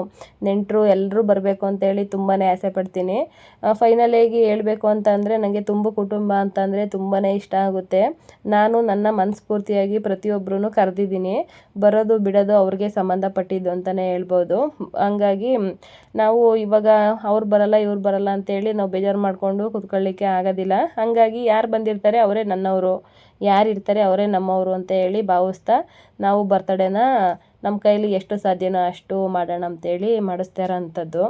ನೆಂಟರು ಎಲ್ಲರೂ ಬರಬೇಕು ಅಂತೇಳಿ ತುಂಬಾ ಆಸೆ ಪಡ್ತೀನಿ. ಫೈನಲಾಗಿ ಹೇಳಬೇಕು ಅಂತ ಅಂದರೆ ನನಗೆ ತುಂಬ ಕುಟುಂಬ ಅಂತಂದರೆ ತುಂಬಾ ಇಷ್ಟ ಆಗುತ್ತೆ. ನಾನು ನನ್ನ ಮನಸ್ಫೂರ್ತಿಯಾಗಿ ಪ್ರತಿಯೊಬ್ಬರೂ ಕರೆದಿದ್ದೀನಿ. ಬರೋದು ಬಿಡೋದು ಅವ್ರಿಗೆ ಸಂಬಂಧಪಟ್ಟಿದ್ದು ಅಂತಲೇ ಹೇಳ್ಬೋದು. ಹಂಗಾಗಿ ನಾವು ಇವಾಗ ಅವ್ರು ಬರಲ್ಲ, ಇವ್ರು ಬರಲ್ಲ ಅಂತೇಳಿ ನಾವು ಬೇಜಾರು ಮಾಡಿಕೊಂಡು ಕುತ್ಕೊಳ್ಳಿಕ್ಕೆ ಆಗೋದಿಲ್ಲ. ಹಾಗಾಗಿ ಯಾರು ಬಂದಿರ್ತಾರೆ ಅವರೇ ನನ್ನವರು. ಯಾರು ಇರ್ತಾರೆ ಅವರೇ ನಮ್ಮವರು ಅಂತ ಹೇಳಿ ಭಾವಿಸ್ತಾ ನಾವು ಬರ್ತಡೇನ ನಮ್ಮ ಕೈಲಿ ಎಷ್ಟು ಸಾಧ್ಯನೋ ಅಷ್ಟು ಮಾಡೋಣ ಅಂತೇಳಿ ಮಾಡಿಸ್ತಾ ಅಂಥದ್ದು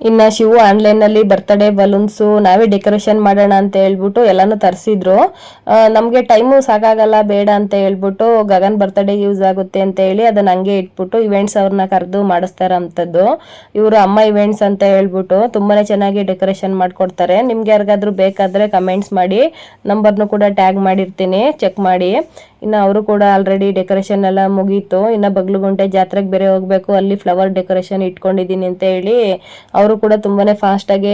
ಇನ್ನು ಶಿವು ಆನ್ಲೈನಲ್ಲಿ ಬರ್ತಡೇ ಬಲೂನ್ಸು ನಾವೇ ಡೆಕೋರೇಷನ್ ಮಾಡೋಣ ಅಂತ ಹೇಳ್ಬಿಟ್ಟು ಎಲ್ಲಾನು ತರಿಸಿದ್ರು. ನಮಗೆ ಟೈಮು ಸಾಕಾಗಲ್ಲ, ಬೇಡ ಅಂತ ಹೇಳ್ಬಿಟ್ಟು ಗಗನ್ ಬರ್ತಡೇ ಯೂಸ್ ಆಗುತ್ತೆ ಅಂತ ಹೇಳಿ ಅದನ್ನ ಹಂಗೆ ಇಟ್ಬಿಟ್ಟು ಇವೆಂಟ್ಸ್ ಅವ್ರನ್ನ ಕರೆದು ಮಾಡಿಸ್ತಾರ ಅಂಥದ್ದು ಇವರು ಅಮ್ಮ ಇವೆಂಟ್ಸ್ ಅಂತ ಹೇಳ್ಬಿಟ್ಟು ತುಂಬಾನೇ ಚೆನ್ನಾಗಿ ಡೆಕೋರೇಷನ್ ಮಾಡ್ಕೊಡ್ತಾರೆ. ನಿಮ್ಗೆ ಯಾರಿಗಾದ್ರೂ ಬೇಕಾದ್ರೆ ಕಮೆಂಟ್ಸ್ ಮಾಡಿ ನಂಬರ್ನು ಕೂಡ ಟ್ಯಾಗ್ ಮಾಡಿರ್ತೀನಿ ಚೆಕ್ ಮಾಡಿ. ಇನ್ನು ಅವರು ಕೂಡ ಆಲ್ರೆಡಿ ಡೆಕೋರೇಷನ್ ಎಲ್ಲ ಮುಗೀತು. ಇನ್ನು ಬಗ್ಲುಗುಂಟೆ ಜಾತ್ರೆಗೆ ಬೇರೆ ಹೋಗಬೇಕು, ಅಲ್ಲಿ ಫ್ಲವರ್ ಡೆಕೋರೇಷನ್ ಇಟ್ಕೊಂಡಿದ್ದೀನಿ ಅಂತ ಹೇಳಿ ಅವರು ಕೂಡ ತುಂಬಾನೇ ಫಾಸ್ಟ್ ಆಗಿ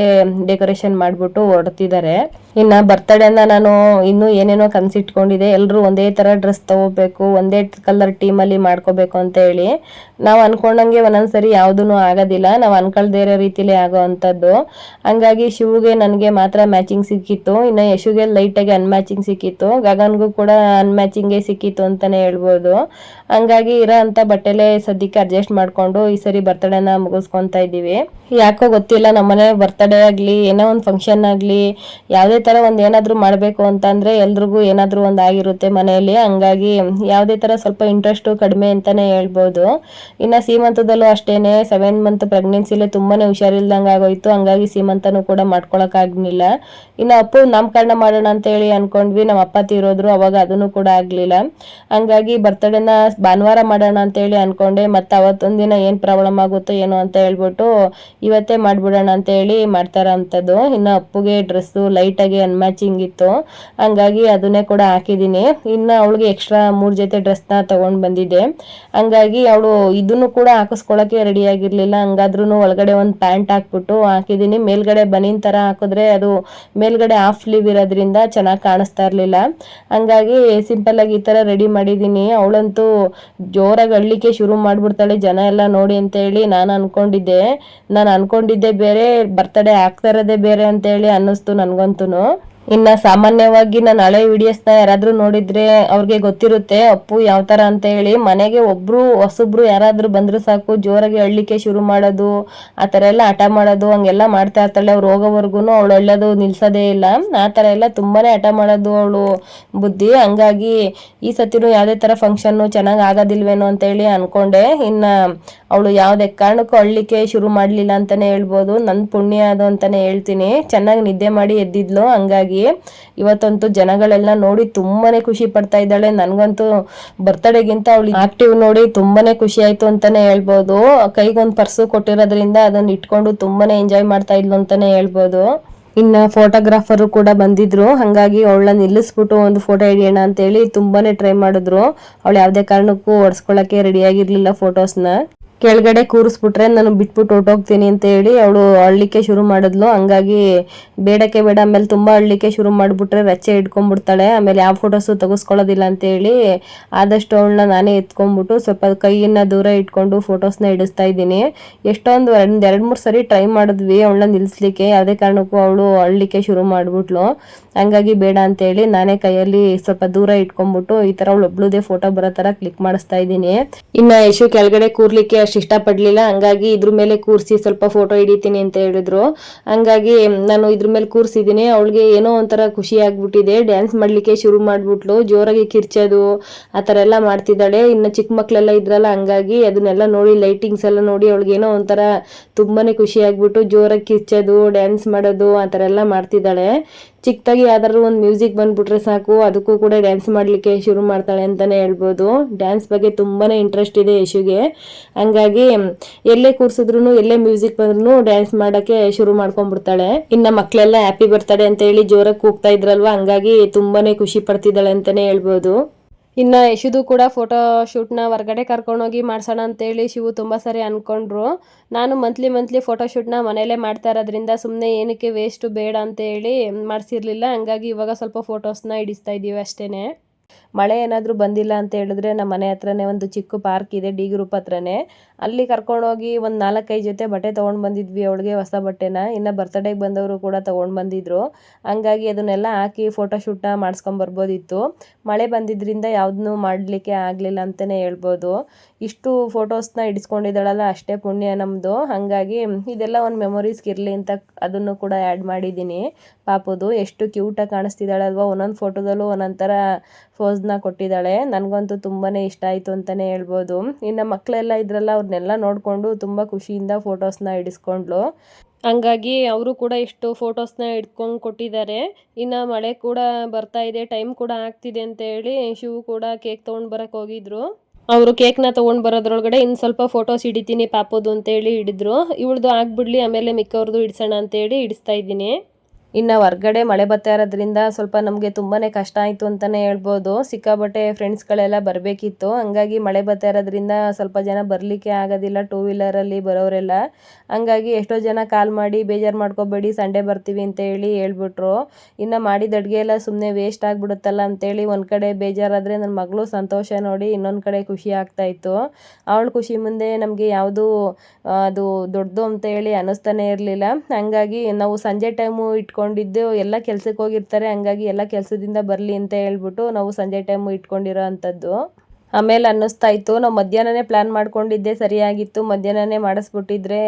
ಡೆಕೋರೇಷನ್ ಮಾಡ್ಬಿಟ್ಟು ಹೊರಡ್ತಿದ್ದಾರೆ ಇನ್ನು ಬರ್ತಡೇನ ನಾನು ಇನ್ನು ಏನೇನೋ ಕನ್ಸಿಟ್ಕೊಂಡಿದೆ ಎಲ್ಲರೂ ಒಂದೇ ತರ ಡ್ರೆಸ್ ತಗೋಬೇಕು, ಒಂದೇ ಕಲರ್ ಟೀಮಲ್ಲಿ ಮಾಡ್ಕೋಬೇಕು ಅಂತ ಹೇಳಿ. ನಾವು ಅನ್ಕೊಂಡಂಗೆ ಒಂದೊಂದ್ಸರಿ ಯಾವುದೂ ಆಗೋದಿಲ್ಲ. ನಾವು ಅನ್ಕೊಳ್ದೇ ಇರೋ ರೀತಿಲಿ ಆಗೋ ಹಂಗಾಗಿ ಶಿವಗೆ ನನಗೆ ಮಾತ್ರ ಮ್ಯಾಚಿಂಗ್ ಸಿಕ್ಕಿತ್ತು. ಇನ್ನು ಯಶುಗೆ ಲೈಟಾಗಿ ಅನ್ಮ್ಯಾಚಿಂಗ್ ಸಿಕ್ಕಿತ್ತು. ಗಗನ್ಗೂ ಕೂಡ ಅನ್ಮ್ಯಾಚಿಂಗೇ ಸಿಕ್ಕಿತ್ತು ಅಂತಲೇ ಹೇಳ್ಬೋದು. ಹಂಗಾಗಿ ಇರೋ ಅಂಥ ಬಟ್ಟೆಲೆ ಸದ್ಯಕ್ಕೆ ಅಡ್ಜಸ್ಟ್ ಮಾಡಿಕೊಂಡು ಈ ಸರಿ ಬರ್ತಡೇನ ಮುಗಿಸ್ಕೊತಾ ಇದ್ದೀವಿ ಯಾಕೋ ಗೊತ್ತಿಲ್ಲ ನಮ್ಮನೆ ಬರ್ತ್ಡೇ ಆಗಲಿ, ಏನೋ ಒಂದು ಫಂಕ್ಷನ್ ಆಗಲಿ, ಯಾವುದೇ ಥರ ಒಂದು ಏನಾದರೂ ಮಾಡಬೇಕು ಅಂತಂದರೆ ಎಲ್ರಿಗೂ ಏನಾದರೂ ಒಂದು ಆಗಿರುತ್ತೆ ಮನೆಯಲ್ಲಿ ಹಂಗಾಗಿ ಯಾವುದೇ ಥರ ಸ್ವಲ್ಪ ಇಂಟ್ರೆಸ್ಟು ಕಡಿಮೆ ಅಂತಲೇ ಹೇಳ್ಬೋದು. ಇನ್ನು ಸೀಮಂತದಲ್ಲೂ ಅಷ್ಟೇನೆ ಸೆವೆನ್ ಮಂತ್ ಪ್ರೆಗ್ನೆನ್ಸಿಲೇ ತುಂಬಾ ಹುಷಾರಿಲ್ದಂಗೆ ಆಗೋಯ್ತು, ಹಂಗಾಗಿ ಸೀಮಂತನೂ ಕೂಡ ಮಾಡ್ಕೊಳಕ್ಕಾಗಲಿಲ್ಲ ಇನ್ನು ಅಪ್ಪು ನಾಮಕರಣ ಮಾಡೋಣ ಅಂತೇಳಿ ಅಂದ್ಕೊಂಡ್ವಿ ನಮ್ಮ ಅಪ್ಪ ತೀರೋದ್ರು, ಅವಾಗ ಅದನ್ನು ಕೂಡ ಆಗಲಿಲ್ಲ. ಹಂಗಾಗಿ ಬರ್ತಡೇನ ಭಾನುವಾರ ಮಾಡೋಣ ಅಂತೇಳಿ ಅಂದ್ಕೊಂಡೆ ಮತ್ತು ದಿನ ಏನು ಪ್ರಾಬ್ಲಮ್ ಆಗುತ್ತೋ ಏನೋ ಅಂತ ಹೇಳ್ಬಿಟ್ಟು ಇವತ್ತೇ ಮಾಡಿಬಿಡೋಣ ಅಂತೇಳಿ ಮಾಡ್ತಾರ ಅಂಥದ್ದು ಇನ್ನು ಅಪ್ಪುಗೆ ಡ್ರೆಸ್ಸು ಲೈಟಾಗಿ ಅನ್ಮ್ಯಾಚಿಂಗ್ ಇತ್ತು. ಹಂಗಾಗಿ ಅದನ್ನೇ ಕೂಡ ಹಾಕಿದ್ದೀನಿ. ಇನ್ನು ಅವಳಿಗೆ ಎಕ್ಸ್ಟ್ರಾ ಮೂರು ಜೊತೆ ಡ್ರೆಸ್ನ ತೊಗೊಂಡು ಬಂದಿದ್ದೆ. ಹಂಗಾಗಿ ಅವಳು ಇದನ್ನು ಕೂಡ ಹಾಕಿಸ್ಕೊಳ್ಳೋಕ್ಕೆ ರೆಡಿಯಾಗಿರಲಿಲ್ಲ ಹಂಗಾದ್ರೂ ಒಳಗಡೆ ಒಂದು ಪ್ಯಾಂಟ್ ಹಾಕ್ಬಿಟ್ಟು ಹಾಕಿದ್ದೀನಿ. ಮೇಲ್ಗಡೆ ಬನಿನ್ ಥರ ಹಾಕಿದ್ರೆ ಅದು ಮೇಲ್ಗಡೆ ಹಾಫ್ ಸ್ಲೀವ್ ಇರೋದ್ರಿಂದ ಚೆನ್ನಾಗಿ ಕಾಣಿಸ್ತಾ ಇರಲಿಲ್ಲ. ಹಂಗಾಗಿ ಸಿಂಪಲ್ಲಾಗಿ ಈ ಥರ ರೆಡಿ ಮಾಡಿದ್ದೀನಿ. ಅವಳಂತೂ ಜೋರಾಗಿ ಅಳ್ಲಿಕ್ಕೆ ಶುರು ಮಾಡಿಬಿಡ್ತಾಳೆ. ಜನ ಎಲ್ಲ ನೋಡಿ ಅಂತ ಹೇಳಿ ನಾನು ಅಂದ್ಕೊಂಡಿದ್ದೆ ನಾನು ಅನ್ಕೊಂಡಿದ್ದೆ ಬೇರೆ ಬರ್ತಡೇ ಆಗ್ತಾ ಇರೋದೇ ಬೇರೆ ಅಂತೇಳಿ ಅನ್ನಿಸ್ತು ನನಗಂತೂ ಇನ್ನ ಸಾಮಾನ್ಯವಾಗಿ ನಾನು ಹಳೆ ವಿಡಿಯೋಸ್ನ ಯಾರಾದ್ರೂ ನೋಡಿದ್ರೆ ಅವ್ರಿಗೆ ಗೊತ್ತಿರುತ್ತೆ, ಅಪ್ಪು, ಯಾವ ಥರ ಅಂತ ಹೇಳಿ. ಮನೆಗೆ ಒಬ್ರು, ಹೊಸಬ್ರು ಯಾರಾದರೂ ಬಂದ್ರೆ ಸಾಕು, ಜೋರಾಗಿ ಅಳ್ಳಿಕೆ ಶುರು ಮಾಡೋದು, ಆ ಥರ ಎಲ್ಲ ಹಠ ಮಾಡೋದು, ಹಂಗೆಲ್ಲ ಮಾಡ್ತಾ ಇರ್ತಾಳೆ ಅವ್ರು ಹೋಗೋವರೆಗೂ ಅವಳು ಅಳ್ಳೋದು ನಿಲ್ಸೋದೇ ಇಲ್ಲ. ಆ ಥರ ಎಲ್ಲ ತುಂಬಾ ಹಠ ಮಾಡೋದು ಅವಳು ಬುದ್ಧಿ. ಹಂಗಾಗಿ ಈ ಸತಿನೂ ಯಾವುದೇ ಥರ ಫಂಕ್ಷನ್ನು ಚೆನ್ನಾಗಿ ಆಗೋದಿಲ್ವೇನೋ ಅಂತೇಳಿ ಅನ್ಕೊಂಡೆ. ಇನ್ನ ಅವಳು ಯಾವುದೇ ಕಾರಣಕ್ಕೂ ಅಳ್ಲಿಕ್ಕೆ ಶುರು ಮಾಡಲಿಲ್ಲ ಅಂತಾನೆ ಹೇಳ್ಬೋದು. ನನ್ನ ಪುಣ್ಯ ಅದು ಅಂತಾನೆ ಹೇಳ್ತೀನಿ. ಚೆನ್ನಾಗಿ ನಿದ್ದೆ ಮಾಡಿ ಎದ್ದಿದ್ಲು. ಹಂಗಾಗಿ ಇವತ್ತಂತೂ ಜನಗಳೆಲ್ಲ ನೋಡಿ ತುಂಬಾನೇ ಖುಷಿ ಪಡ್ತಾ ಇದ್ದಾಳೆ. ನನ್ಗಂತೂ ಬರ್ತಡೇಗಿಂತ ಅವಳು ಆಕ್ಟಿವ್ ನೋಡಿ ತುಂಬಾನೇ ಖುಷಿ ಆಯ್ತು ಅಂತಾನೆ ಹೇಳ್ಬೋದು. ಕೈಗೊಂದು ಪರ್ಸು ಕೊಟ್ಟಿರೋದ್ರಿಂದ ಅದನ್ನ ಇಟ್ಕೊಂಡು ತುಂಬಾನೇ ಎಂಜಾಯ್ ಮಾಡ್ತಾ ಇದ್ಲು ಅಂತಾನೆ ಹೇಳ್ಬೋದು. ಇನ್ನ ಫೋಟೋಗ್ರಾಫರು ಕೂಡ ಬಂದಿದ್ರು. ಹಾಗಾಗಿ ಅವಳನ್ನ ನಿಲ್ಲಿಸ್ಬಿಟ್ಟು ಒಂದು ಫೋಟೋ ಹಿಡಿಯೋಣ ಅಂತೇಳಿ ತುಂಬಾನೇ ಟ್ರೈ ಮಾಡಿದ್ರು. ಅವಳು ಯಾವುದೇ ಕಾರಣಕ್ಕೂ ಒಡ್ಸ್ಕೊಳಕ್ಕೆ ರೆಡಿಯಾಗಿರ್ಲಿಲ್ಲ ಫೋಟೋಸ್ನ ಕೆಳಗಡೆ ಕೂರಿಸ್ಬಿಟ್ರೆ ನಾನು ಬಿಟ್ಬಿಟ್ಟು ಹೊರ್ಟೋಗ್ತೀನಿ ಅಂತ ಹೇಳಿ ಅವಳು ಅಳ್ಲಿಕ್ಕೆ ಶುರು ಮಾಡಿದ್ಲು. ಹಂಗಾಗಿ ಬೇಡಕ್ಕೆ ಬೇಡ, ಆಮೇಲೆ ತುಂಬ ಅಳ್ಲಿಕ್ಕೆ ಶುರು ಮಾಡಿಬಿಟ್ರೆ ರಚ್ಚೆ ಇಟ್ಕೊಂಡ್ಬಿಡ್ತಾಳೆ. ಆಮೇಲೆ ಯಾವ ಫೋಟೋಸು ತೆಗೆಸ್ಕೊಳ್ಳೋದಿಲ್ಲ ಅಂತೇಳಿ ಆದಷ್ಟು ಅವಳನ್ನ ನಾನೇ ಎತ್ಕೊಂಡ್ಬಿಟ್ಟು ಸ್ವಲ್ಪ ಕೈಯನ್ನ ದೂರ ಇಟ್ಕೊಂಡು ಫೋಟೋಸ್ನ ಹಿಡಿಸ್ತಾ ಇದ್ದೀನಿ. ಎಷ್ಟೊಂದು ಎರಡು ಮೂರು ಸರಿ ಟ್ರೈ ಮಾಡಿದ್ವಿ ಅವಳನ್ನ ನಿಲ್ಲಿಸ್ಲಿಕ್ಕೆ ಯಾವುದೇ ಕಾರಣಕ್ಕೂ ಅವಳು ಅಳ್ಲಿಕ್ಕೆ ಶುರು ಮಾಡಿಬಿಟ್ಲು. ಹಂಗಾಗಿ ಬೇಡ ಅಂತೇಳಿ ನಾನೇ ಕೈಯಲ್ಲಿ ಸ್ವಲ್ಪ ದೂರ ಇಟ್ಕೊಂಡ್ಬಿಟ್ಟು ಈ ತರ ಒಬ್ಳುದೇ ಫೋಟೋ ಬರೋ ತರ ಕ್ಲಿಕ್ ಮಾಡಿಸ್ತಾ ಇದ್ದೀನಿ. ಇನ್ನ ಯಶು ಕೆಳಗಡೆ ಕೂರ್ಲಿಕ್ಕೆ ಅಷ್ಟು ಇಷ್ಟಪಡ್ಲಿಲ್ಲ. ಹಂಗಾಗಿ ಇದ್ರ ಮೇಲೆ ಕೂರಿಸಿ ಸ್ವಲ್ಪ ಫೋಟೋ ಹಿಡಿತೀನಿ ಅಂತ ಹೇಳಿದ್ರು. ಹಂಗಾಗಿ ನಾನು ಇದ್ರ ಮೇಲೆ ಕೂರಿಸಿದ್ದೀನಿ. ಅವಳಿಗೆ ಏನೋ ಒಂಥರ ಖುಷಿ ಆಗ್ಬಿಟ್ಟಿದೆ. ಡ್ಯಾನ್ಸ್ ಮಾಡ್ಲಿಕ್ಕೆ ಶುರು ಮಾಡ್ಬಿಟ್ಲು. ಜೋರಾಗಿ ಕಿರ್ಚೋದು, ಆ ಥರ ಎಲ್ಲ ಮಾಡ್ತಿದ್ದಾಳೆ. ಇನ್ನು ಚಿಕ್ಕ ಮಕ್ಕಳೆಲ್ಲ ಇದ್ರಲ್ಲ, ಹಂಗಾಗಿ ಅದನ್ನೆಲ್ಲ ನೋಡಿ ಲೈಟಿಂಗ್ಸ್ ಎಲ್ಲ ನೋಡಿ ಅವಳಿಗೆ ಏನೋ ಒಂಥರ ತುಂಬಾನೇ ಖುಷಿ ಆಗ್ಬಿಟ್ಟು ಜೋರಾಗಿ ಕಿರ್ಚೋದು ಡ್ಯಾನ್ಸ್ ಮಾಡೋದು, ಆ ಥರ ಎಲ್ಲ ಮಾಡ್ತಿದ್ದಾಳೆ. ಚಿಕ್ಕದಾಗಿ ಯಾವ್ದಾದ್ರು ಒಂದು ಮ್ಯೂಸಿಕ್ ಬಂದ್ಬಿಟ್ರೆ ಸಾಕು, ಅದಕ್ಕೂ ಕೂಡ ಡ್ಯಾನ್ಸ್ ಮಾಡಲಿಕ್ಕೆ ಶುರು ಮಾಡ್ತಾಳೆ ಅಂತಲೇ ಹೇಳ್ಬೋದು. ಡ್ಯಾನ್ಸ್ ಬಗ್ಗೆ ತುಂಬಾ ಇಂಟ್ರೆಸ್ಟ್ ಇದೆ ಯಶುಗೆ. ಹಂಗಾಗಿ, ಎಲ್ಲೇ ಕೂರಿಸಿದ್ರು ಎಲ್ಲೇ ಮ್ಯೂಸಿಕ್ ಬಂದ್ರೂ ಡ್ಯಾನ್ಸ್ ಮಾಡೋಕ್ಕೆ ಶುರು ಮಾಡ್ಕೊಂಡ್ಬಿಡ್ತಾಳೆ. ಇನ್ನು ಮಕ್ಕಳೆಲ್ಲ ಹ್ಯಾಪಿ ಬರ್ತಾಳೆ ಅಂತ ಹೇಳಿ ಜೋರಾಗಿ ಕೂಗ್ತಾ ಇದ್ರಲ್ವ? ಹಂಗಾಗಿ ತುಂಬಾನೇ ಖುಷಿ ಪಡ್ತಿದ್ದಾಳೆ ಅಂತಲೇ ಹೇಳ್ಬೋದು. ಇನ್ನು ಯಶುದು ಕೂಡ ಫೋಟೋ ಶೂಟ್ನ ಹೊರಗಡೆ ಕರ್ಕೊಂಡೋಗಿ ಮಾಡ್ಸೋಣ ಅಂತೇಳಿ ಶಿವು ತುಂಬ ಸರಿ ಅಂದ್ಕೊಂಡ್ರು ನಾನು ಮಂತ್ಲಿ ಮಂತ್ಲಿ ಫೋಟೋ ಶೂಟ್ನ ಮನೆಯಲ್ಲೇ ಮಾಡ್ತಾ ಇರೋದ್ರಿಂದ ಸುಮ್ಮನೆ ಏನಕ್ಕೆ ವೇಸ್ಟು ಬೇಡ ಅಂತೇಳಿ ಮಾಡಿಸಿರ್ಲಿಲ್ಲ. ಹಂಗಾಗಿ ಇವಾಗ ಸ್ವಲ್ಪ ಫೋಟೋಸ್ನ ಹಿಡಿಸ್ತಾ ಇದ್ದೀವಿ ಅಷ್ಟೇ ಮಳೆ ಏನಾದರೂ ಬಂದಿಲ್ಲ ಅಂತ ಹೇಳಿದ್ರೆ ನಮ್ಮ ಮನೆ ಹತ್ರನೇ ಒಂದು ಚಿಕ್ಕ ಪಾರ್ಕ್ ಇದೆ ಡಿ ಗ್ರೂಪ್ ಹತ್ರನೇ. ಅಲ್ಲಿ ಕರ್ಕೊಂಡೋಗಿ ಒಂದು ನಾಲ್ಕೈದು ಜೊತೆ ಬಟ್ಟೆ ತೊಗೊಂಡು ಬಂದಿದ್ವಿ, ಅವಳಿಗೆ ಹೊಸ ಬಟ್ಟೆನ. ಇನ್ನು ಬರ್ತಡೇಗೆ ಬಂದವರು ಕೂಡ ತೊಗೊಂಡು ಬಂದಿದ್ರು. ಹಂಗಾಗಿ ಅದನ್ನೆಲ್ಲ ಹಾಕಿ ಫೋಟೋಶೂಟ್ನ ಮಾಡಿಸ್ಕೊಂಬರ್ಬೋದಿತ್ತು ಮಳೆ ಬಂದಿದ್ದರಿಂದ ಯಾವುದನ್ನೂ ಮಾಡಲಿಕ್ಕೆ ಆಗಲಿಲ್ಲ ಅಂತಲೇ ಹೇಳ್ಬೋದು. ಇಷ್ಟು ಫೋಟೋಸ್ನ ಇಡಿಸ್ಕೊಂಡಿದ್ದಾಳಲ್ಲ, ಅಷ್ಟೇ ಪುಣ್ಯ ನಮ್ಮದು ಹಾಗಾಗಿ ಇದೆಲ್ಲ ಒಂದು ಮೆಮೊರೀಸ್ಗೆ ಇರಲಿ ಅಂತ ಅದನ್ನು ಕೂಡ ಆ್ಯಡ್ ಮಾಡಿದ್ದೀನಿ. ಪಾಪದು, ಎಷ್ಟು ಕ್ಯೂಟಾಗಿ ಕಾಣಿಸ್ತಿದ್ದಾಳಲ್ವ. ಒಂದೊಂದು ಫೋಟೋದಲ್ಲೂ ಒಂದೊಂದು ಥರ ಫೋಸ್ನ ಕೊಟ್ಟಿದ್ದಾಳೆ. ನನಗಂತೂ ತುಂಬಾ ಇಷ್ಟ ಆಯಿತು ಅಂತಲೇ ಹೇಳ್ಬೋದು. ಇನ್ನು ಮಕ್ಕಳೆಲ್ಲ ಇದ್ರಲ್ಲ ಅವ್ರನ್ನೆಲ್ಲ ನೋಡಿಕೊಂಡು ತುಂಬ ಖುಷಿಯಿಂದ ಫೋಟೋಸ್ನ ಹಿಡಿಸ್ಕೊಂಡ್ಳು ಹಂಗಾಗಿ ಅವರು ಕೂಡ ಇಷ್ಟು ಫೋಟೋಸ್ನ ಹಿಡ್ಕೊಂಡು ಕೊಟ್ಟಿದ್ದಾರೆ. ಇನ್ನು ಮಳೆ ಕೂಡ ಬರ್ತಾ ಇದೆ, ಟೈಮ್ ಕೂಡ ಆಗ್ತಿದೆ ಅಂತ ಹೇಳಿ ಶಿವು ಕೂಡ ಕೇಕ್ ತೊಗೊಂಡು ಬರಕ್ಕೆ ಹೋಗಿದ್ರು. ಅವರು ಕೇಕ್ನ ತೊಗೊಂಡು ಬರೋದ್ರೊಳಗಡೆ ಇನ್ನು ಸ್ವಲ್ಪ ಫೋಟೋಸ್ ಹಿಡಿತೀನಿ ಪಾಪೋದು ಅಂತೇಳಿ ಹಿಡಿದ್ರು. ಇವಳ್ದು ಆಗ್ಬಿಡ್ಲಿ, ಆಮೇಲೆ ಮಿಕ್ಕವ್ರದ್ದು ಹಿಡಿಸೋಣ ಅಂತೇಳಿ ಹಿಡಿಸ್ತಾ ಇದ್ದೀನಿ. ಇನ್ನು ಹೊರ್ಗಡೆ ಮಳೆ ಬರ್ತಾ ಇರೋದ್ರಿಂದ ಸ್ವಲ್ಪ ನಮಗೆ ತುಂಬಾ ಕಷ್ಟ ಆಯಿತು ಅಂತಲೇ ಹೇಳ್ಬೋದು. ಸಿಕ್ಕಾಬಟ್ಟೆ ಫ್ರೆಂಡ್ಸ್ಗಳೆಲ್ಲ ಬರಬೇಕಿತ್ತು. ಹಂಗಾಗಿ ಮಳೆ ಬರ್ತಾ ಇರೋದ್ರಿಂದ ಸ್ವಲ್ಪ ಜನ ಬರಲಿಕ್ಕೆ ಆಗೋದಿಲ್ಲ ಟೂ ವೀಲರಲ್ಲಿ ಬರೋರೆಲ್ಲ. ಹಂಗಾಗಿ ಎಷ್ಟೋ ಜನ ಕಾಲ್ ಮಾಡಿ ಬೇಜಾರು ಮಾಡ್ಕೋಬೇಡಿ ಸಂಡೇ ಬರ್ತೀವಿ ಅಂತ ಹೇಳಿ ಹೇಳ್ಬಿಟ್ರು. ಇನ್ನು ಮಾಡಿದ ಅಡುಗೆ ಎಲ್ಲ ಸುಮ್ಮನೆ ವೇಸ್ಟ್ ಆಗಿಬಿಡುತ್ತಲ್ಲ ಅಂತೇಳಿ ಒಂದು ಕಡೆ ಬೇಜಾರಾದರೆ ನನ್ನ ಮಗಳು ಸಂತೋಷ ನೋಡಿ ಇನ್ನೊಂದು ಕಡೆ ಖುಷಿ ಆಗ್ತಾಯಿತ್ತು ಅವಳ ಖುಷಿ ಮುಂದೆ ನಮಗೆ ಯಾವುದು ಅದು ದೊಡ್ಡದು ಅಂತ ಹೇಳಿ ಅನ್ನಿಸ್ತಾನೆ ಇರಲಿಲ್ಲ. ಹಂಗಾಗಿ ನಾವು ಸಂಜೆ ಟೈಮು ಇಟ್ಕೊಂಡಿದ್ದು, ಎಲ್ಲ ಕೆಲ್ಸಕ್ಕೆ ಹೋಗಿರ್ತಾರೆ, ಹಂಗಾಗಿ ಎಲ್ಲ ಕೆಲಸದಿಂದ ಬರಲಿ ಅಂತ ಹೇಳ್ಬಿಟ್ಟು ನಾವು ಸಂಜೆ ಟೈಮು ಇಟ್ಕೊಂಡಿರೋ ಅಂಥದ್ದು. ಆಮೇಲೆ ಅನ್ನಿಸ್ತಾ ಇತ್ತು, ನಾವು ಮಧ್ಯಾಹ್ನನೇ ಪ್ಲ್ಯಾನ್ ಮಾಡ್ಕೊಂಡಿದ್ದೆ, ಸರಿಯಾಗಿತ್ತು. ಮಧ್ಯಾಹ್ನನೇ ಮಾಡಿಸ್ಬಿಟ್ಟಿದ್ರೆ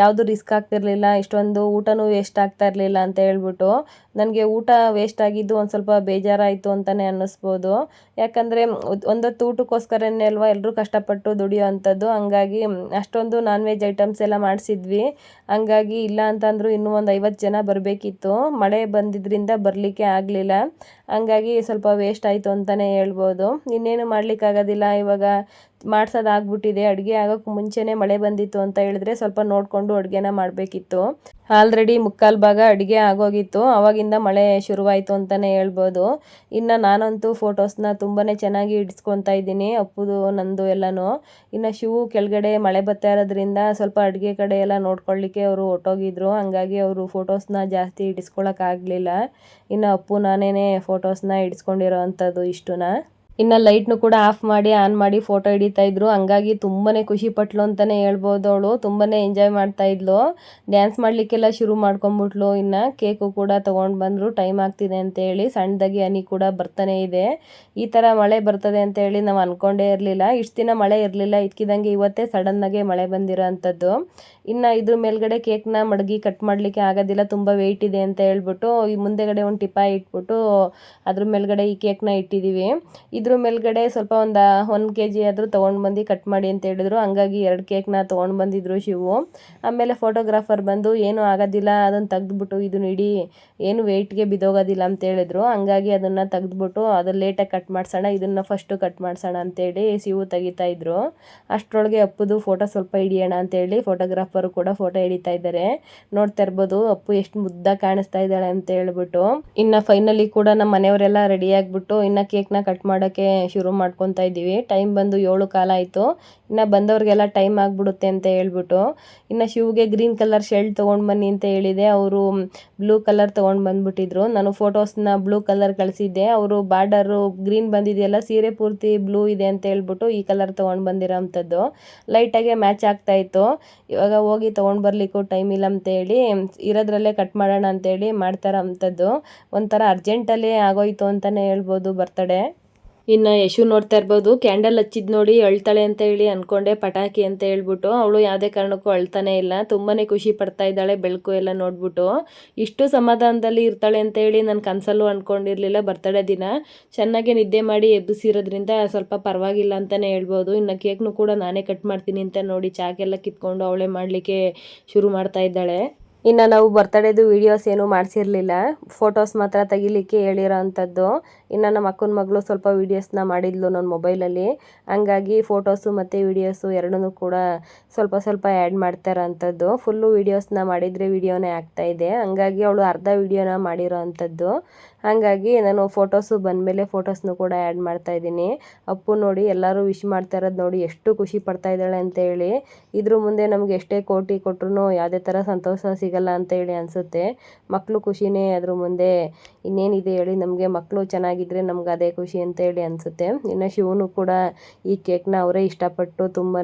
ಯಾವುದು ರಿಸ್ಕ್ ಆಗ್ತಿರ್ಲಿಲ್ಲ, ಇಷ್ಟೊಂದು ಊಟನೂ ವೇಸ್ಟ್ ಆಗ್ತಾ ಇರಲಿಲ್ಲ ಅಂತ ಹೇಳ್ಬಿಟ್ಟು ನನಗೆ ಊಟ ವೇಸ್ಟ್ ಆಗಿದ್ದು ಒಂದು ಸ್ವಲ್ಪ ಬೇಜಾರಾಯಿತು ಅಂತಲೇ ಅನ್ನಿಸ್ಬೋದು. ಯಾಕಂದರೆ ಒಂದೊತ್ತು ಊಟಕ್ಕೋಸ್ಕರನೇ ಅಲ್ವಾ ಎಲ್ಲರೂ ಕಷ್ಟಪಟ್ಟು ದುಡಿಯೋ ಅಂಥದ್ದು. ಹಂಗಾಗಿ ಅಷ್ಟೊಂದು ನಾನ್ ವೆಜ್ ಐಟಮ್ಸ್ ಎಲ್ಲ ಮಾಡಿಸಿದ್ವಿ. ಹಂಗಾಗಿ ಇಲ್ಲ ಅಂತಂದರೂ ಇನ್ನೂ ಒಂದು ಐವತ್ತು ಜನ ಬರಬೇಕಿತ್ತು. ಮಳೆ ಬಂದಿದ್ದರಿಂದ ಬರಲಿಕ್ಕೆ ಆಗಲಿಲ್ಲ. ಹಂಗಾಗಿ ಸ್ವಲ್ಪ ವೇಸ್ಟ್ ಆಯಿತು ಅಂತಲೇ ಹೇಳ್ಬೋದು. ಇನ್ನೇನು ಮಾಡಲಿಕ್ಕಾಗೋದಿಲ್ಲ. ಇವಾಗ ಮಾಡ್ಸೋದಾಗ್ಬಿಟ್ಟಿದೆ. ಅಡುಗೆ ಆಗೋಕ್ಕೆ ಮುಂಚೆನೇ ಮಳೆ ಬಂದಿತ್ತು ಅಂತ ಹೇಳಿದ್ರೆ ಸ್ವಲ್ಪ ನೋಡಿಕೊಂಡು ಅಡುಗೆನ ಮಾಡಬೇಕಿತ್ತು. ಆಲ್ರೆಡಿ ಮುಕ್ಕಾಲು ಭಾಗ ಅಡುಗೆ ಆಗೋಗಿತ್ತು. ಆವಾಗಿಂದ ಮಳೆ ಶುರುವಾಯಿತು ಅಂತಲೇ ಹೇಳ್ಬೋದು. ಇನ್ನು ನಾನಂತೂ ಫೋಟೋಸ್ನ ತುಂಬಾ ಚೆನ್ನಾಗಿ ಇಡ್ಸ್ಕೊತಾ ಇದ್ದೀನಿ, ಅಪ್ಪುದು, ನಂದು ಎಲ್ಲನೂ. ಇನ್ನು ಶೂ ಕೆಳಗಡೆ ಮಳೆ ಬರ್ತಾ ಇರೋದ್ರಿಂದ ಸ್ವಲ್ಪ ಅಡುಗೆ ಕಡೆ ಎಲ್ಲ ನೋಡ್ಕೊಳ್ಳಿಕ್ಕೆ ಅವರು ಹೊಟ್ಟೋಗಿದ್ರು ಹಂಗಾಗಿ ಅವರು ಫೋಟೋಸ್ನ ಜಾಸ್ತಿ ಇಡಿಸ್ಕೊಳಕ್ಕಾಗಲಿಲ್ಲ ಇನ್ನು ಅಪ್ಪು ನಾನೇ ಫೋಟೋಸ್ನ ಇಡಿಸ್ಕೊಂಡಿರೋ ಅಂಥದ್ದು ಇಷ್ಟುನ? ಇನ್ನು ಲೈಟ್ನು ಕೂಡ ಆಫ್ ಮಾಡಿ, ಆನ್ ಮಾಡಿ ಫೋಟೋ ಹಿಡಿತಾ ಇದ್ರು. ಹಂಗಾಗಿ ತುಂಬಾ ಖುಷಿ ಪಟ್ಲು ಅಂತಲೇ ಹೇಳ್ಬೋದು ಅವಳು. ತುಂಬಾ ಎಂಜಾಯ್ ಮಾಡ್ತಾ ಇದ್ಲು. ಡ್ಯಾನ್ಸ್ ಮಾಡಲಿಕ್ಕೆಲ್ಲ ಶುರು ಮಾಡ್ಕೊಂಬಿಟ್ಲು. ಇನ್ನು ಕೇಕು ಕೂಡ ತೊಗೊಂಡು ಬಂದರು. ಟೈಮ್ ಆಗ್ತಿದೆ ಅಂತೇಳಿ. ಸಣ್ಣದಾಗಿ ಹನಿ ಕೂಡ ಬರ್ತಾನೆ ಇದೆ. ಈ ಥರ ಮಳೆ ಬರ್ತದೆ ಅಂತೇಳಿ ನಾವು ಅಂದ್ಕೊಂಡೇ ಇರಲಿಲ್ಲ. ಇಷ್ಟು ದಿನ ಮಳೆ ಇರಲಿಲ್ಲ. ಇದ್ಕಿದಂಗೆ ಇವತ್ತೇ ಸಡನ್ನಾಗೆ ಮಳೆ ಬಂದಿರೋ ಅಂಥದ್ದು. ಇನ್ನು ಇದ್ರ ಮೇಲ್ಗಡೆ ಕೇಕ್ನ ಮಡಗಿ ಕಟ್ ಮಾಡಲಿಕ್ಕೆ ಆಗೋದಿಲ್ಲ, ತುಂಬ ವೆಯ್ಟ್ ಇದೆ ಅಂತ ಹೇಳ್ಬಿಟ್ಟು, ಈ ಮುಂದೆಗಡೆ ಒಂದು ಟಿಪಾಯಿ ಇಟ್ಬಿಟ್ಟು ಅದ್ರ ಮೇಲ್ಗಡೆ ಈ ಕೇಕ್ನ ಇಟ್ಟಿದ್ದೀವಿ ಇದ್ರ ಮೇಲ್ಗಡೆ ಸ್ವಲ್ಪ ಒಂದು ಒಂದು ಕೆ ಜಿ ಆದರೂ ತೊಗೊಂಡು ಬಂದು ಕಟ್ ಮಾಡಿ ಅಂತ ಹೇಳಿದ್ರು. ಹಂಗಾಗಿ ಎರಡು ಕೇಕ್ನ ತೊಗೊಂಡು ಬಂದಿದ್ರು ಶಿವು. ಆಮೇಲೆ ಫೋಟೋಗ್ರಾಫರ್ ಬಂದು, ಏನೂ ಆಗೋದಿಲ್ಲ, ಅದನ್ನು ತೆಗೆದ್ಬಿಟ್ಟು ಇದನ್ನ ಇಡೀ, ಏನು ವೆಯ್ಟ್ಗೆ ಬಿದ್ದೋಗೋದಿಲ್ಲ ಅಂತ ಹೇಳಿದ್ರು. ಹಂಗಾಗಿ ಅದನ್ನು ತೆಗೆದ್ಬಿಟ್ಟು ಅದು ಲೇಟಾಗಿ ಕಟ್ ಮಾಡ್ಸೋಣ, ಇದನ್ನು ಫಸ್ಟು ಕಟ್ ಮಾಡ್ಸೋಣ ಅಂತೇಳಿ ಶಿವು ತೆಗಿತಾ ಇದ್ರು. ಅಷ್ಟರೊಳಗೆ ಅಪ್ಪದು ಫೋಟೋ ಸ್ವಲ್ಪ ಹಿಡಿಯೋಣ ಅಂತೇಳಿ ಫೋಟೋಗ್ರಾಫರ್ ಅವರು ಕೂಡ ಫೋಟೋ ಹಿಡಿತಾ ಇದ್ದಾರೆ. ನೋಡ್ತಾ ಇರ್ಬೋದು, ಅಪ್ಪು ಎಷ್ಟು ಮುದ್ದ ಕಾಣಿಸ್ತಾ ಇದ್ದಾಳೆ ಅಂತ ಹೇಳ್ಬಿಟ್ಟು. ಇನ್ನ ಫೈನಲಿ ಕೂಡ ನಮ್ಮ ಮನೆಯವರೆಲ್ಲ ರೆಡಿ ಆಗ್ಬಿಟ್ಟು ಇನ್ನ ಕೇಕ್ನ ಕಟ್ ಮಾಡೋಕೆ ಶುರು ಮಾಡ್ಕೊತಾ ಇದ್ದೀವಿ. ಟೈಮ್ ಬಂದು ಏಳು ಕಾಲ ಆಯಿತು. ಇನ್ನ ಬಂದವ್ರಿಗೆಲ್ಲ ಟೈಮ್ ಆಗಿಬಿಡುತ್ತೆ ಅಂತ ಹೇಳ್ಬಿಟ್ಟು. ಇನ್ನ ಶಿವ್ಗೆ ಗ್ರೀನ್ ಕಲರ್ ಶರ್ಟ್ ತಗೊಂಡ್ ಬನ್ನಿ ಅಂತ ಹೇಳಿದೆ. ಅವರು ಬ್ಲೂ ಕಲರ್ ತಗೊಂಡ್ ಬಂದ್ಬಿಟ್ಟಿದ್ರು. ನಾನು ಫೋಟೋಸ್ನ ಬ್ಲೂ ಕಲರ್ ಕಳಿಸಿದ್ದೆ. ಅವರು ಬಾರ್ಡರು ಗ್ರೀನ್ ಬಂದಿದೆಯಲ್ಲ, ಸೀರೆ ಪೂರ್ತಿ ಬ್ಲೂ ಇದೆ ಅಂತ ಹೇಳ್ಬಿಟ್ಟು ಈ ಕಲರ್ ತಗೊಂಡ್ ಬಂದಿರೋ ಅಂಥದ್ದು ಲೈಟಾಗೆ ಮ್ಯಾಚ್ ಆಗ್ತಾ ಇತ್ತು. ಇವಾಗ ಹೋಗಿ ತೊಗೊಂಡು ಬರ್ಲಿಕ್ಕೂ ಟೈಮ್ ಇಲ್ಲ ಅಂತೇಳಿ ಇರೋದ್ರಲ್ಲೇ ಕಟ್ ಮಾಡೋಣ ಅಂತೇಳಿ ಮಾಡ್ತಾರೋ ಅಂಥದ್ದು ಒಂಥರ ಅರ್ಜೆಂಟಲ್ಲೇ ಆಗೋಯ್ತು ಅಂತಲೇ ಹೇಳ್ಬೋದು ಬರ್ತಡೇ. ಇನ್ನು ಯಶು ನೋಡ್ತಾ ಇರ್ಬೋದು. ಕ್ಯಾಂಡಲ್ ಹಚ್ಚಿದ್ ನೋಡಿ ಅಳ್ತಾಳೆ ಅಂತ ಹೇಳಿ ಅಂದ್ಕೊಂಡೆ ಪಟಾಕಿ ಅಂತ ಹೇಳ್ಬಿಟ್ಟು ಅವಳು ಯಾವುದೇ ಕಾರಣಕ್ಕೂ ಅಳ್ತಾನೆ ಇಲ್ಲ. ತುಂಬಾ ಖುಷಿ ಪಡ್ತಾ ಇದ್ದಾಳೆ ಬೆಳಕು ಎಲ್ಲ ನೋಡ್ಬಿಟ್ಟು. ಇಷ್ಟು ಸಮಾಧಾನದಲ್ಲಿ ಇರ್ತಾಳೆ ಅಂತ ಹೇಳಿ ನಾನು ಕನಸಲ್ಲೂ ಅಂದ್ಕೊಂಡಿರಲಿಲ್ಲ ಬರ್ತಡೇ ದಿನ. ಚೆನ್ನಾಗಿ ನಿದ್ದೆ ಮಾಡಿ ಎಬ್ಬಿಸಿರೋದ್ರಿಂದ ಸ್ವಲ್ಪ ಪರವಾಗಿಲ್ಲ ಅಂತಲೇ ಹೇಳ್ಬೋದು. ಇನ್ನು ಕೇಕ್ನು ಕೂಡ ನಾನೇ ಕಟ್ ಮಾಡ್ತೀನಿ ಅಂತ ನೋಡಿ ಚಾಕೆಲ್ಲ ಕಿತ್ಕೊಂಡು ಅವಳೇ ಮಾಡಲಿಕ್ಕೆ ಶುರು ಮಾಡ್ತಾ ಇದ್ದಾಳೆ. ಇನ್ನು ನಾವು ಬರ್ತಡೇದು ವೀಡಿಯೋಸ್ ಏನೂ ಮಾಡಿಸಿರಲಿಲ್ಲ. ಫೋಟೋಸ್ ಮಾತ್ರ ತೆಗಿಲಿಕ್ಕೆ ಹೇಳಿರೋ ಅಂಥದ್ದು ಇನ್ನು ನಮ್ಮ ಅಕ್ಕನ ಮಗಳು ಸ್ವಲ್ಪ ವೀಡಿಯೋಸ್ನ ಮಾಡಿದ್ಲು ನನ್ನ ಮೊಬೈಲಲ್ಲಿ ಹಂಗಾಗಿ ಫೋಟೋಸು ಮತ್ತು ವೀಡಿಯೋಸು ಎರಡನ್ನೂ ಕೂಡ ಸ್ವಲ್ಪ ಸ್ವಲ್ಪ ಆ್ಯಡ್ ಮಾಡ್ತಾರೋ ಅಂಥದ್ದು ಫುಲ್ಲು ವೀಡಿಯೋಸ್ನ ಮಾಡಿದರೆ ವೀಡಿಯೋನೇ ಆಗ್ತಾಯಿದೆ ಹಂಗಾಗಿ ಅವಳು ಅರ್ಧ ವೀಡಿಯೋನ ಮಾಡಿರೋ ಅಂಥದ್ದು ಹಾಗಾಗಿ ನಾನು ಫೋಟೋಸು ಬಂದಮೇಲೆ ಫೋಟೋಸ್ನು ಕೂಡ ಆ್ಯಡ್ ಮಾಡ್ತಾ ಇದ್ದೀನಿ. ಅಪ್ಪು ನೋಡಿ, ಎಲ್ಲರೂ ವಿಶ್ ಮಾಡ್ತಾ ಇರೋದು ನೋಡಿ, ಎಷ್ಟು ಖುಷಿ ಪಡ್ತಾ ಇದ್ದಾಳೆ ಅಂತ ಹೇಳಿ. ಇದ್ರ ಮುಂದೆ ನಮ್ಗೆ ಎಷ್ಟೇ ಕೋಟಿ ಕೊಟ್ಟರು ಯಾವುದೇ ಥರ ಸಂತೋಷ ಸಿಗಲ್ಲ ಅಂತ ಹೇಳಿ ಅನಿಸುತ್ತೆ. ಮಕ್ಕಳು ಖುಷಿನೇ ಅದ್ರ ಮುಂದೆ. ಇನ್ನೇನಿದೆ ಹೇಳಿ, ನಮಗೆ ಮಕ್ಕಳು ಚೆನ್ನಾಗಿದ್ರೆ ನಮ್ಗೆ ಅದೇ ಖುಷಿ ಅಂತ ಹೇಳಿ ಅನಿಸುತ್ತೆ. ಇನ್ನು ಶಿವನು ಕೂಡ ಈ ಕೇಕ್ನ ಅವರೇ ಇಷ್ಟಪಟ್ಟು ತುಂಬಾ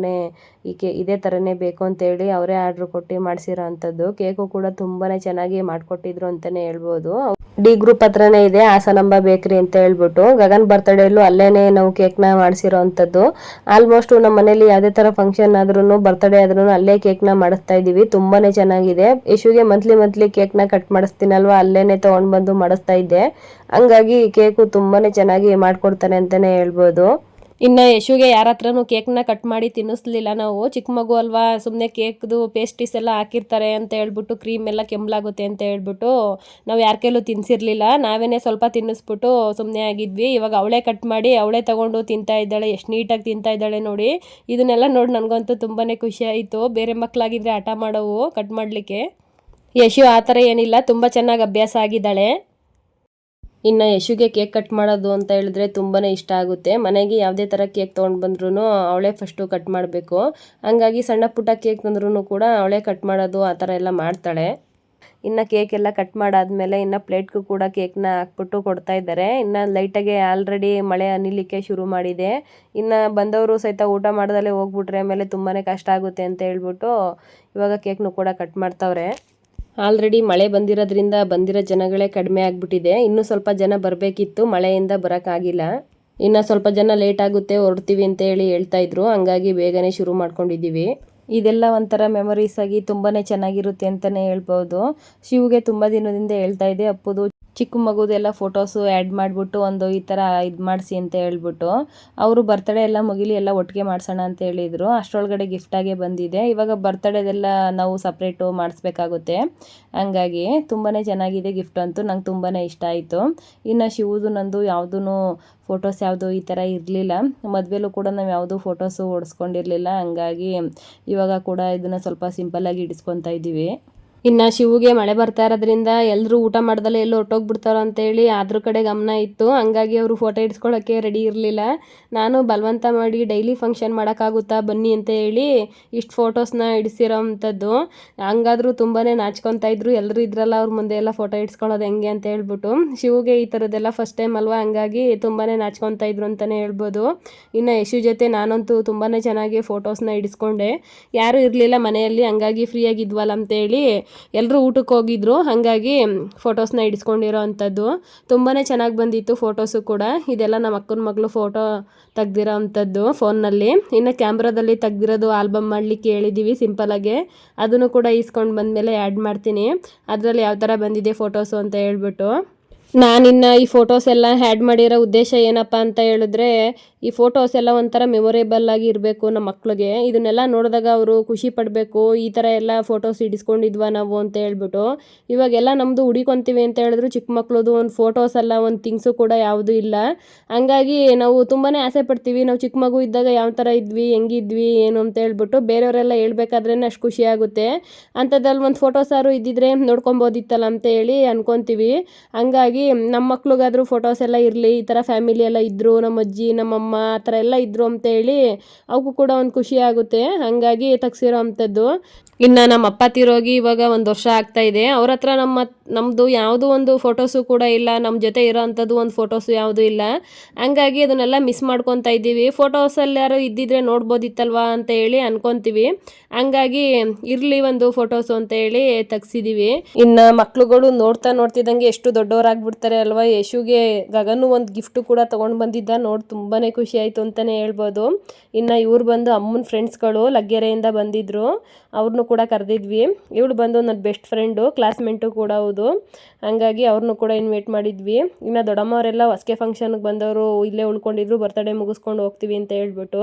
ಈ ಕೇ ಇದೇ ಥರನೇ ಬೇಕು ಅಂತೇಳಿ ಅವರೇ ಆರ್ಡ್ರ್ ಕೊಟ್ಟು ಮಾಡಿಸಿರೋ ಅಂಥದ್ದು. ಕೇಕು ಕೂಡ ತುಂಬಾ ಚೆನ್ನಾಗಿ ಮಾಡಿಕೊಟ್ಟಿದ್ರು ಅಂತಲೇ ಹೇಳ್ಬೋದು. ಡಿ ಗ್ರೂಪ್ ಹತ್ರನೇ ಇದೆ, ಹಾಸನಾಂಬ ಬೇಕ್ರಿ ಅಂತ ಹೇಳ್ಬಿಟ್ಟು. ಗಗನ್ ಬರ್ತಡೇಲು ಅಲ್ಲೇನೆ ನಾವು ಕೇಕ್ನ ಮಾಡಿಸಿರೋ ಅಂಥದ್ದು. ಆಲ್ಮೋಸ್ಟ್ ನಮ್ಮ ಮನೇಲಿ ಯಾವುದೇ ಥರ ಫಂಕ್ಷನ್ ಆದ್ರೂ ಬರ್ತ್ಡೇ ಆದ್ರೂ ಅಲ್ಲೇ ಕೇಕ್ನ ಮಾಡಿಸ್ತಾ ಇದ್ದೀವಿ ತುಂಬಾನೇ ಚೆನ್ನಾಗಿದೆ. ಯಶುಗೆ ಮಂತ್ಲಿ ಮಂತ್ಲಿ ಕೇಕ್ನ ಕಟ್ ಮಾಡಿಸ್ತೀನಲ್ವಾ, ಅಲ್ಲೇನೆ ತೊಗೊಂಡು ಬಂದು ಮಾಡಿಸ್ತಾ ಇದ್ದೆ. ಹಂಗಾಗಿ ಕೇಕು ತುಂಬಾನೇ ಚೆನ್ನಾಗಿ ಮಾಡ್ಕೊಡ್ತಾನೆ ಅಂತಲೇ ಹೇಳ್ಬೋದು. ಇನ್ನು ಯಶುಗೆ ಯಾರ ಹತ್ರನೂ ಕೇಕ್ನ ಕಟ್ ಮಾಡಿ ತಿನ್ನಿಸ್ಲಿಲ್ಲ ನಾವು. ಚಿಕ್ಕ ಮಗು ಅಲ್ವಾ ಸುಮ್ಮನೆ ಕೇಕ್ದು ಪೇಸ್ಟ್ರೀಸ್ ಎಲ್ಲ ಹಾಕಿರ್ತಾರೆ ಅಂತ ಹೇಳ್ಬಿಟ್ಟು ಕ್ರೀಮ್ ಎಲ್ಲ ಕೆಮ್ಮಲಾಗುತ್ತೆ ಅಂತ ಹೇಳ್ಬಿಟ್ಟು ನಾವು ಯಾರ ಕೈಲೂ ತಿನ್ಸಿರ್ಲಿಲ್ಲ. ನಾವೇನೆ ಸ್ವಲ್ಪ ತಿನ್ನಿಸ್ಬಿಟ್ಟು ಸುಮ್ಮನೆ ಆಗಿದ್ವಿ. ಇವಾಗ ಅವಳೇ ಕಟ್ ಮಾಡಿ ಅವಳೇ ತಗೊಂಡು ತಿಂತಾ ಇದ್ದಾಳೆ. ಎಷ್ಟು ನೀಟಾಗಿ ತಿಂತಾ ಇದ್ದಾಳೆ ನೋಡಿ. ಇದನ್ನೆಲ್ಲ ನೋಡಿ ನನಗಂತೂ ತುಂಬಾ ಖುಷಿ ಆಯಿತು. ಬೇರೆ ಮಕ್ಕಳಾಗಿದ್ರೆ ಹಠ ಮಾಡೋವು ಕಟ್ ಮಾಡಲಿಕ್ಕೆ. ಯಶು ಆ ಥರ ಏನಿಲ್ಲ. ತುಂಬ ಚೆನ್ನಾಗಿ ಅಭ್ಯಾಸ ಆಗಿದ್ದಾಳೆ. ಇನ್ನು ಯಶುಗೆ ಕೇಕ್ ಕಟ್ ಮಾಡೋದು ಅಂತ ಹೇಳಿದ್ರೆ ತುಂಬಾ ಇಷ್ಟ ಆಗುತ್ತೆ. ಮನೆಗೆ ಯಾವುದೇ ಥರ ಕೇಕ್ ತೊಗೊಂಡು ಬಂದ್ರೂ ಅವಳೇ ಫಸ್ಟು ಕಟ್ ಮಾಡಬೇಕು. ಹಂಗಾಗಿ ಸಣ್ಣ ಪುಟ್ಟ ಕೇಕ್ ತಂದ್ರೂ ಕೂಡ ಅವಳೇ ಕಟ್ ಮಾಡೋದು ಆ ಥರ ಎಲ್ಲ ಮಾಡ್ತಾಳೆ. ಇನ್ನು ಕೇಕ್ ಎಲ್ಲ ಕಟ್ ಮಾಡಾದ್ಮೇಲೆ ಇನ್ನು ಪ್ಲೇಟ್ಗೂ ಕೂಡ ಕೇಕ್ನ ಹಾಕ್ಬಿಟ್ಟು ಕೊಡ್ತಾ ಇದ್ದಾರೆ. ಇನ್ನು ಲೈಟಾಗೆ ಆಲ್ರೆಡಿ ಮಳೆ ಅನಿಲಿಕ್ಕೆ ಶುರು ಮಾಡಿದೆ. ಇನ್ನು ಬಂದವರು ಸಹಿತ ಊಟ ಮಾಡ್ದಲೇ ಹೋಗ್ಬಿಟ್ರೆ ಆಮೇಲೆ ತುಂಬಾ ಕಷ್ಟ ಆಗುತ್ತೆ ಅಂತ ಹೇಳ್ಬಿಟ್ಟು ಇವಾಗ ಕೇಕ್ನು ಕೂಡ ಕಟ್ ಮಾಡ್ತಾವ್ರೆ. ಆಲ್ರೆಡಿ ಮಳೆ ಬಂದಿರೋದ್ರಿಂದ ಬಂದಿರೋ ಜನಗಳೇ ಕಡಿಮೆ ಆಗಿಬಿಟ್ಟಿದೆ. ಇನ್ನೂ ಸ್ವಲ್ಪ ಜನ ಬರಬೇಕಿತ್ತು. ಮಳೆಯಿಂದ ಬರೋಕ್ಕಾಗಿಲ್ಲ ಇನ್ನು ಸ್ವಲ್ಪ ಜನ ಲೇಟ್ ಆಗುತ್ತೆ, ಹೊರಡ್ತೀವಿ ಅಂತ ಹೇಳಿ ಹೇಳ್ತಾ ಇದ್ರು. ಹಂಗಾಗಿ ಬೇಗನೆ ಶುರು ಮಾಡ್ಕೊಂಡಿದ್ದೀವಿ. ಇದೆಲ್ಲ ಒಂಥರ ಮೆಮೊರೀಸ್ ಆಗಿ ತುಂಬಾ ಚೆನ್ನಾಗಿರುತ್ತೆ ಅಂತಲೇ ಹೇಳ್ಬೋದು. ಶಿವಗೆ ತುಂಬ ದಿನದಿಂದ ಹೇಳ್ತಾ ಇದೆ. ಅಪ್ಪುದು ಚಿಕ್ಕ ಮಗುದೆಲ್ಲ ಫೋಟೋಸು ಆ್ಯಡ್ ಮಾಡಿಬಿಟ್ಟು ಒಂದು ಈ ಥರ ಇದು ಮಾಡಿಸಿ ಅಂತ ಹೇಳ್ಬಿಟ್ಟು, ಅವರು ಬರ್ತಡೇ ಎಲ್ಲ ಮುಗಿಲಿ ಎಲ್ಲ ಒಟ್ಟಿಗೆ ಮಾಡ್ಸೋಣ ಅಂತ ಹೇಳಿದರು. ಅಷ್ಟರೊಳಗಡೆ ಗಿಫ್ಟಾಗೆ ಬಂದಿದೆ. ಇವಾಗ ಬರ್ತಡೇದೆಲ್ಲ ನಾವು ಸಪ್ರೇಟು ಮಾಡಿಸ್ಬೇಕಾಗುತ್ತೆ. ಹಂಗಾಗಿ ತುಂಬಾ ಚೆನ್ನಾಗಿದೆ ಗಿಫ್ಟ್ ಅಂತೂ ನಂಗೆ ತುಂಬಾ ಇಷ್ಟ ಆಯಿತು. ಇನ್ನು ಶಿವುದು ನಂದು ಯಾವುದೂ ಫೋಟೋಸ್ ಯಾವುದು ಈ ಥರ ಇರಲಿಲ್ಲ. ಮದುವೆಲೂ ಕೂಡ ನಾವು ಯಾವುದೂ ಫೋಟೋಸು ಓಡಿಸ್ಕೊಂಡಿರಲಿಲ್ಲ. ಹಂಗಾಗಿ ಇವಾಗ ಕೂಡ ಇದನ್ನು ಸ್ವಲ್ಪ ಸಿಂಪಲ್ಲಾಗಿ ಇಡಿಸ್ಕೊತಾ ಇದ್ದೀವಿ ಇನ್ನು ಶಿವಗೆ ಮಳೆ ಬರ್ತಾ ಇರೋದ್ರಿಂದ ಎಲ್ಲರೂ ಊಟ ಮಾಡ್ದಲ್ಲ ಎಲ್ಲೋ ಹೊಟ್ಟೋಗ್ಬಿಡ್ತಾರೋ ಅಂತೇಳಿ ಅದ್ರ ಕಡೆ ಗಮನ ಇತ್ತು. ಹಂಗಾಗಿ ಅವರು ಫೋಟೋ ಇಡ್ಸ್ಕೊಳ್ಳೋಕ್ಕೆ ರೆಡಿ ಇರಲಿಲ್ಲ. ನಾನು ಬಲವಂತ ಮಾಡಿ ಡೈಲಿ ಫಂಕ್ಷನ್ ಮಾಡೋಕ್ಕಾಗುತ್ತಾ ಬನ್ನಿ ಅಂತ ಹೇಳಿ ಇಷ್ಟು ಫೋಟೋಸ್ನ ಇಡಿಸಿರೋ ಅಂಥದ್ದು. ಹಂಗಾದ್ರೂ ತುಂಬಾ ನಾಚ್ಕೊತಾ ಇದ್ರು. ಎಲ್ಲರೂ ಇದ್ರಲ್ಲ ಅವ್ರ ಮುಂದೆ ಎಲ್ಲ ಫೋಟೋ ಇಡ್ಸ್ಕೊಳ್ಳೋದು ಹೆಂಗೆ ಅಂತ ಹೇಳ್ಬಿಟ್ಟು. ಶಿವಗೆ ಈ ಥರದ್ದೆಲ್ಲ ಫಸ್ಟ್ ಟೈಮ್ ಅಲ್ವಾ? ಹಂಗಾಗಿ ತುಂಬಾ ನಾಚ್ಕೊತಾ ಇದ್ರು ಅಂತಲೇ ಹೇಳ್ಬೋದು. ಇನ್ನು ಯಶು ಜೊತೆ ನಾನಂತೂ ತುಂಬಾ ಚೆನ್ನಾಗಿ ಫೋಟೋಸ್ನ ಇಡಿಸ್ಕೊಂಡೆ ಯಾರೂ ಇರಲಿಲ್ಲ ಮನೆಯಲ್ಲಿ. ಹಂಗಾಗಿ ಫ್ರೀಯಾಗಿದ್ವಲ್ಲ ಅಂತೇಳಿ ಎಲ್ಲರೂ ಊಟಕ್ಕೆ ಹೋಗಿದ್ರು. ಹಾಗಾಗಿ ಫೋಟೋಸ್ನ ಹಿಡಿಸ್ಕೊಂಡಿರೋ ಅಂಥದ್ದು. ತುಂಬಾ ಚೆನ್ನಾಗಿ ಬಂದಿತ್ತು ಫೋಟೋಸು ಕೂಡ. ಇದೆಲ್ಲ ನಮ್ಮ ಅಕ್ಕನ ಮಗಳು ಫೋಟೋ ತೆಗ್ದಿರೋ ಅಂಥದ್ದು ಫೋನ್ನಲ್ಲಿ ಇನ್ನು ಕ್ಯಾಮ್ರಾದಲ್ಲಿ ತೆಗ್ದಿರೋದು ಆಲ್ಬಮ್ ಮಾಡಲಿಕ್ಕೆ ಹೇಳಿದ್ದೀವಿ ಸಿಂಪಲಾಗೆ ಅದನ್ನು ಕೂಡ ಈಸ್ಕೊಂಡು ಬಂದಮೇಲೆ ಆ್ಯಡ್ ಮಾಡ್ತೀನಿ. ಅದರಲ್ಲಿ ಯಾವ ಥರ ಬಂದಿದೆ ಫೋಟೋಸು ಅಂತ ಹೇಳ್ಬಿಟ್ಟು. ನಾನಿನ್ನು ಈ ಫೋಟೋಸ್ ಎಲ್ಲ ಹ್ಯಾಡ್ ಮಾಡಿರೋ ಉದ್ದೇಶ ಏನಪ್ಪ ಅಂತ ಹೇಳಿದ್ರೆ, ಈ ಫೋಟೋಸ್ ಎಲ್ಲ ಒಂಥರ ಮೆಮೊರೇಬಲ್ ಆಗಿ ಇರಬೇಕು ನಮ್ಮ ಮಕ್ಳಿಗೆ. ಇದನ್ನೆಲ್ಲ ನೋಡಿದಾಗ ಅವರು ಖುಷಿ ಪಡಬೇಕು, ಈ ಥರ ಎಲ್ಲ ಫೋಟೋಸ್ ಇಡಿಸ್ಕೊಂಡಿದ್ವಾ ನಾವು ಅಂತ ಹೇಳ್ಬಿಟ್ಟು. ಇವಾಗೆಲ್ಲ ನಮ್ಮದು ಹುಡಿಕೊಂತೀವಿ ಅಂತ ಹೇಳಿದ್ರು ಚಿಕ್ಕ ಮಕ್ಳದು ಒಂದು ಫೋಟೋಸ್ ಅಲ್ಲ, ಒಂದು ಥಿಂಗ್ಸು ಕೂಡ ಯಾವುದೂ ಇಲ್ಲ. ಹಂಗಾಗಿ ನಾವು ತುಂಬಾ ಆಸೆ ಪಡ್ತೀವಿ, ನಾವು ಚಿಕ್ಕ ಮಗು ಇದ್ದಾಗ ಯಾವ ಥರ ಇದ್ವಿ ಹೆಂಗಿದ್ವಿ ಏನು ಅಂತ ಹೇಳ್ಬಿಟ್ಟು ಬೇರೆಯವರೆಲ್ಲ ಹೇಳ್ಬೇಕಾದ್ರೆ ಅಷ್ಟು ಖುಷಿ ಆಗುತ್ತೆ. ಅಂಥದ್ರಲ್ಲಿ ಒಂದು ಫೋಟೋಸಾರು ಇದ್ದಿದ್ರೆ ನೋಡ್ಕೊಬೋದಿತ್ತಲ್ಲ ಅಂತ ಹೇಳಿ ಅನ್ಕೊತೀವಿ. ಹಂಗಾಗಿ ನಮ್ಮ ಮಕ್ಳಿಗಾದ್ರೂ ಫೋಟೋಸ್ ಎಲ್ಲ ಇರಲಿ, ಈ ಥರ ಫ್ಯಾಮಿಲಿ ಎಲ್ಲ ಇದ್ದರು ನಮ್ಮ ಅಜ್ಜಿ ನಮ್ಮಮ್ಮ ಆ ಥರ ಎಲ್ಲ ಇದ್ದರು ಅಂತೇಳಿ ಅವಕ್ಕೂ ಕೂಡ ಒಂದು ಖುಷಿ ಆಗುತ್ತೆ. ಹಾಗಾಗಿ ತೆಗ್ಸಿರೋ ಅಂಥದ್ದು. ಇನ್ನು ನಮ್ಮ ಅಪ್ಪ ತಿರೋಗಿ ಇವಾಗ ಒಂದು ವರ್ಷ ಆಗ್ತಾ ಇದೆ. ಅವ್ರ ಹತ್ರ ನಮ್ಮ ನಮ್ಮದು ಯಾವುದೂ ಒಂದು ಫೋಟೋಸು ಕೂಡ ಇಲ್ಲ. ನಮ್ಮ ಜೊತೆ ಇರೋ ಅಂಥದ್ದು ಒಂದು ಫೋಟೋಸು ಯಾವುದೂ ಇಲ್ಲ. ಹಂಗಾಗಿ ಅದನ್ನೆಲ್ಲ ಮಿಸ್ ಮಾಡ್ಕೊತಾ ಇದ್ದೀವಿ. ಫೋಟೋಸಲ್ಲಿ ಯಾರು ಇದ್ದಿದ್ರೆ ನೋಡ್ಬೋದಿತ್ತಲ್ವಾ ಅಂತ ಹೇಳಿ ಅನ್ಕೊತೀವಿ. ಹಂಗಾಗಿ ಇರಲಿ ಒಂದು ಫೋಟೋಸು ಅಂತ ಹೇಳಿ ತೆಗ್ಸಿದ್ದೀವಿ ಇನ್ನು ಮಕ್ಳುಗಳು ನೋಡ್ತಾ ನೋಡ್ತಿದ್ದಂಗೆ ಎಷ್ಟು ದೊಡ್ಡವರಾಗ್ಬಿಡ್ತಾರೆ ಅಲ್ವಾ? ಯಶುಗೆ ಗಗನು ಒಂದು ಗಿಫ್ಟು ಕೂಡ ತೊಗೊಂಡು ಬಂದಿದ್ದ. ನೋಡಿ ತುಂಬಾ ಖುಷಿ ಆಯ್ತು ಅಂತಲೇ ಹೇಳ್ಬೋದು. ಇನ್ನು ಇವ್ರು ಬಂದು ಅಮ್ಮನ ಫ್ರೆಂಡ್ಸ್ಗಳು ಲಗ್ಗೆರೆಯಿಂದ ಬಂದಿದ್ದರು ಅವ್ರನ್ನೂ ಕೂಡ ಕರೆದಿದ್ವಿ. ಇವಳು ಬಂದು ನನ್ನ ಬೆಸ್ಟ್ ಫ್ರೆಂಡು ಕ್ಲಾಸ್ಮೇಟು ಕೂಡ ಹೌದು ಹಾಗಾಗಿ ಅವ್ರನ್ನೂ ಕೂಡ ಇನ್ವೈಟ್ ಮಾಡಿದ್ವಿ. ಇನ್ನು ದೊಡ್ಡಮ್ಮವರೆಲ್ಲ ಹೊಸ್ಕೆ ಫಂಕ್ಷನ್ಗೆ ಬಂದವರು ಇಲ್ಲೇ ಉಳ್ಕೊಂಡಿದ್ರು ಬರ್ತಡೇ ಮುಗಿಸ್ಕೊಂಡು ಹೋಗ್ತೀವಿ ಅಂತ ಹೇಳ್ಬಿಟ್ಟು.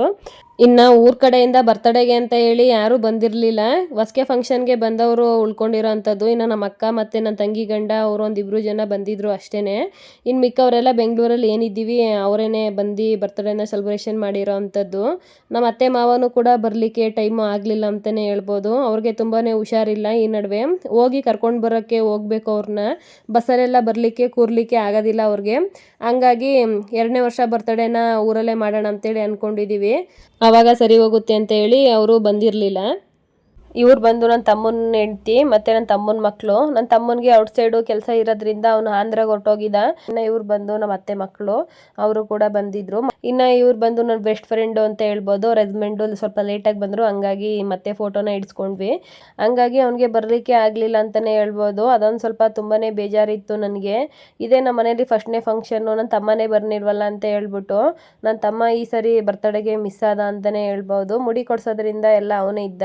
ಇನ್ನು ಊರ ಕಡೆಯಿಂದ ಬರ್ತಡೇಗೆ ಅಂತ ಹೇಳಿ ಯಾರೂ ಬಂದಿರಲಿಲ್ಲ. ಹೊಸ್ಕೆ ಫಂಕ್ಷನ್ಗೆ ಬಂದವರು ಉಳ್ಕೊಂಡಿರೋ ಅಂಥದ್ದು ಇನ್ನು ನಮ್ಮ ಅಕ್ಕ ಮತ್ತು ನನ್ನ ತಂಗಿ ಗಂಡ ಅವರು ಒಂದಿಬ್ಬರು ಜನ ಬಂದಿದ್ರು ಅಷ್ಟೇ ಇನ್ನು ಮಿಕ್ಕವರೆಲ್ಲ ಬೆಂಗಳೂರಲ್ಲಿ ಏನಿದ್ದೀವಿ, ಅವರೇನೆ ಬಂದು ಬರ್ತ್ಡೇನ ಸೆಲೆಬ್ರೇಷನ್ ಮಾಡಿರೋ ಅಂಥದ್ದು ನಮ್ಮ ಅತ್ತೆ ಮಾವನೂ ಕೂಡ ಬರಲಿಕ್ಕೆ ಟೈಮು ಆಗಲಿಲ್ಲ ಅಂತಲೇ ಹೇಳ್ಬೋದು. ಅವ್ರಿಗೆ ತುಂಬಾ ಹುಷಾರಿಲ್ಲ ಈ ನಡುವೆ. ಹೋಗಿ ಕರ್ಕೊಂಡು ಬರೋಕ್ಕೆ ಹೋಗ್ಬೇಕು ಅವ್ರನ್ನ ಬಸ್ಸಲ್ಲೆಲ್ಲ ಬರಲಿಕ್ಕೆ, ಕೂರ್ಲಿಕ್ಕೆ ಆಗೋದಿಲ್ಲ ಅವ್ರಿಗೆ. ಹಂಗಾಗಿ ಎರಡನೇ ವರ್ಷ ಬರ್ತಡೇನ ಊರಲ್ಲೇ ಮಾಡೋಣ ಅಂತೇಳಿ ಅಂದ್ಕೊಂಡಿದ್ದೀವಿ ಆವಾಗ ಸರಿ ಹೋಗುತ್ತೆ ಅಂತ ಹೇಳಿ ಅವರು ಬಂದಿರಲಿಲ್ಲ. ಇವ್ರು ಬಂದು ನನ್ನ ತಮ್ಮನ ಹೆಂಡ್ತಿ, ಮತ್ತೆ ನನ್ನ ತಮ್ಮನ ಮಕ್ಕಳು ನನ್ನ ತಮ್ಮನಿಗೆ ಔಟ್ ಸೈಡು ಕೆಲಸ ಇರೋದ್ರಿಂದ ಅವನು ಆಂಧ್ರಾಗ ಹೊರಟೋಗಿದ್ದ ಇನ್ನು ಇವ್ರು ಬಂದು ನಮ್ಮ ಅತ್ತೆ ಮಕ್ಕಳು ಅವರು ಕೂಡ ಬಂದಿದ್ರು. ಇನ್ನು ಇವ್ರು ಬಂದು ನನ್ನ ಬೆಸ್ಟ್ ಫ್ರೆಂಡು ಅಂತ ಹೇಳ್ಬೋದು. ಅವ್ರ ಹಸ್ಬೆಂಡು ಸ್ವಲ್ಪ ಲೇಟಾಗಿ ಬಂದರು, ಹಂಗಾಗಿ ಮತ್ತೆ ಫೋಟೋನ ಇಡ್ಸ್ಕೊಂಡ್ವಿ. ಹಂಗಾಗಿ ಅವನಿಗೆ ಬರಲಿಕ್ಕೆ ಆಗಲಿಲ್ಲ ಅಂತಲೇ ಹೇಳ್ಬೋದು. ಅದೊಂದು ಸ್ವಲ್ಪ ತುಂಬಾ ಬೇಜಾರಿತ್ತು ನನಗೆ. ಇದೇ ನಮ್ಮ ಮನೇಲಿ ಫಸ್ಟ್ನೇ ಫಂಕ್ಷನ್ನು ನನ್ನ ತಮ್ಮನೇ ಬರ್ನಿಲ್ವಲ್ಲ ಅಂತ ಹೇಳ್ಬಿಟ್ಟು ನನ್ನ ತಮ್ಮ ಈ ಸರಿ ಬರ್ತಡೆಗೆ ಮಿಸ್ ಆದ ಅಂತಲೇ ಹೇಳ್ಬೋದು. ಮುಡಿ ಕೊಡ್ಸೋದ್ರಿಂದ ಎಲ್ಲ ಅವನೇ ಇದ್ದ.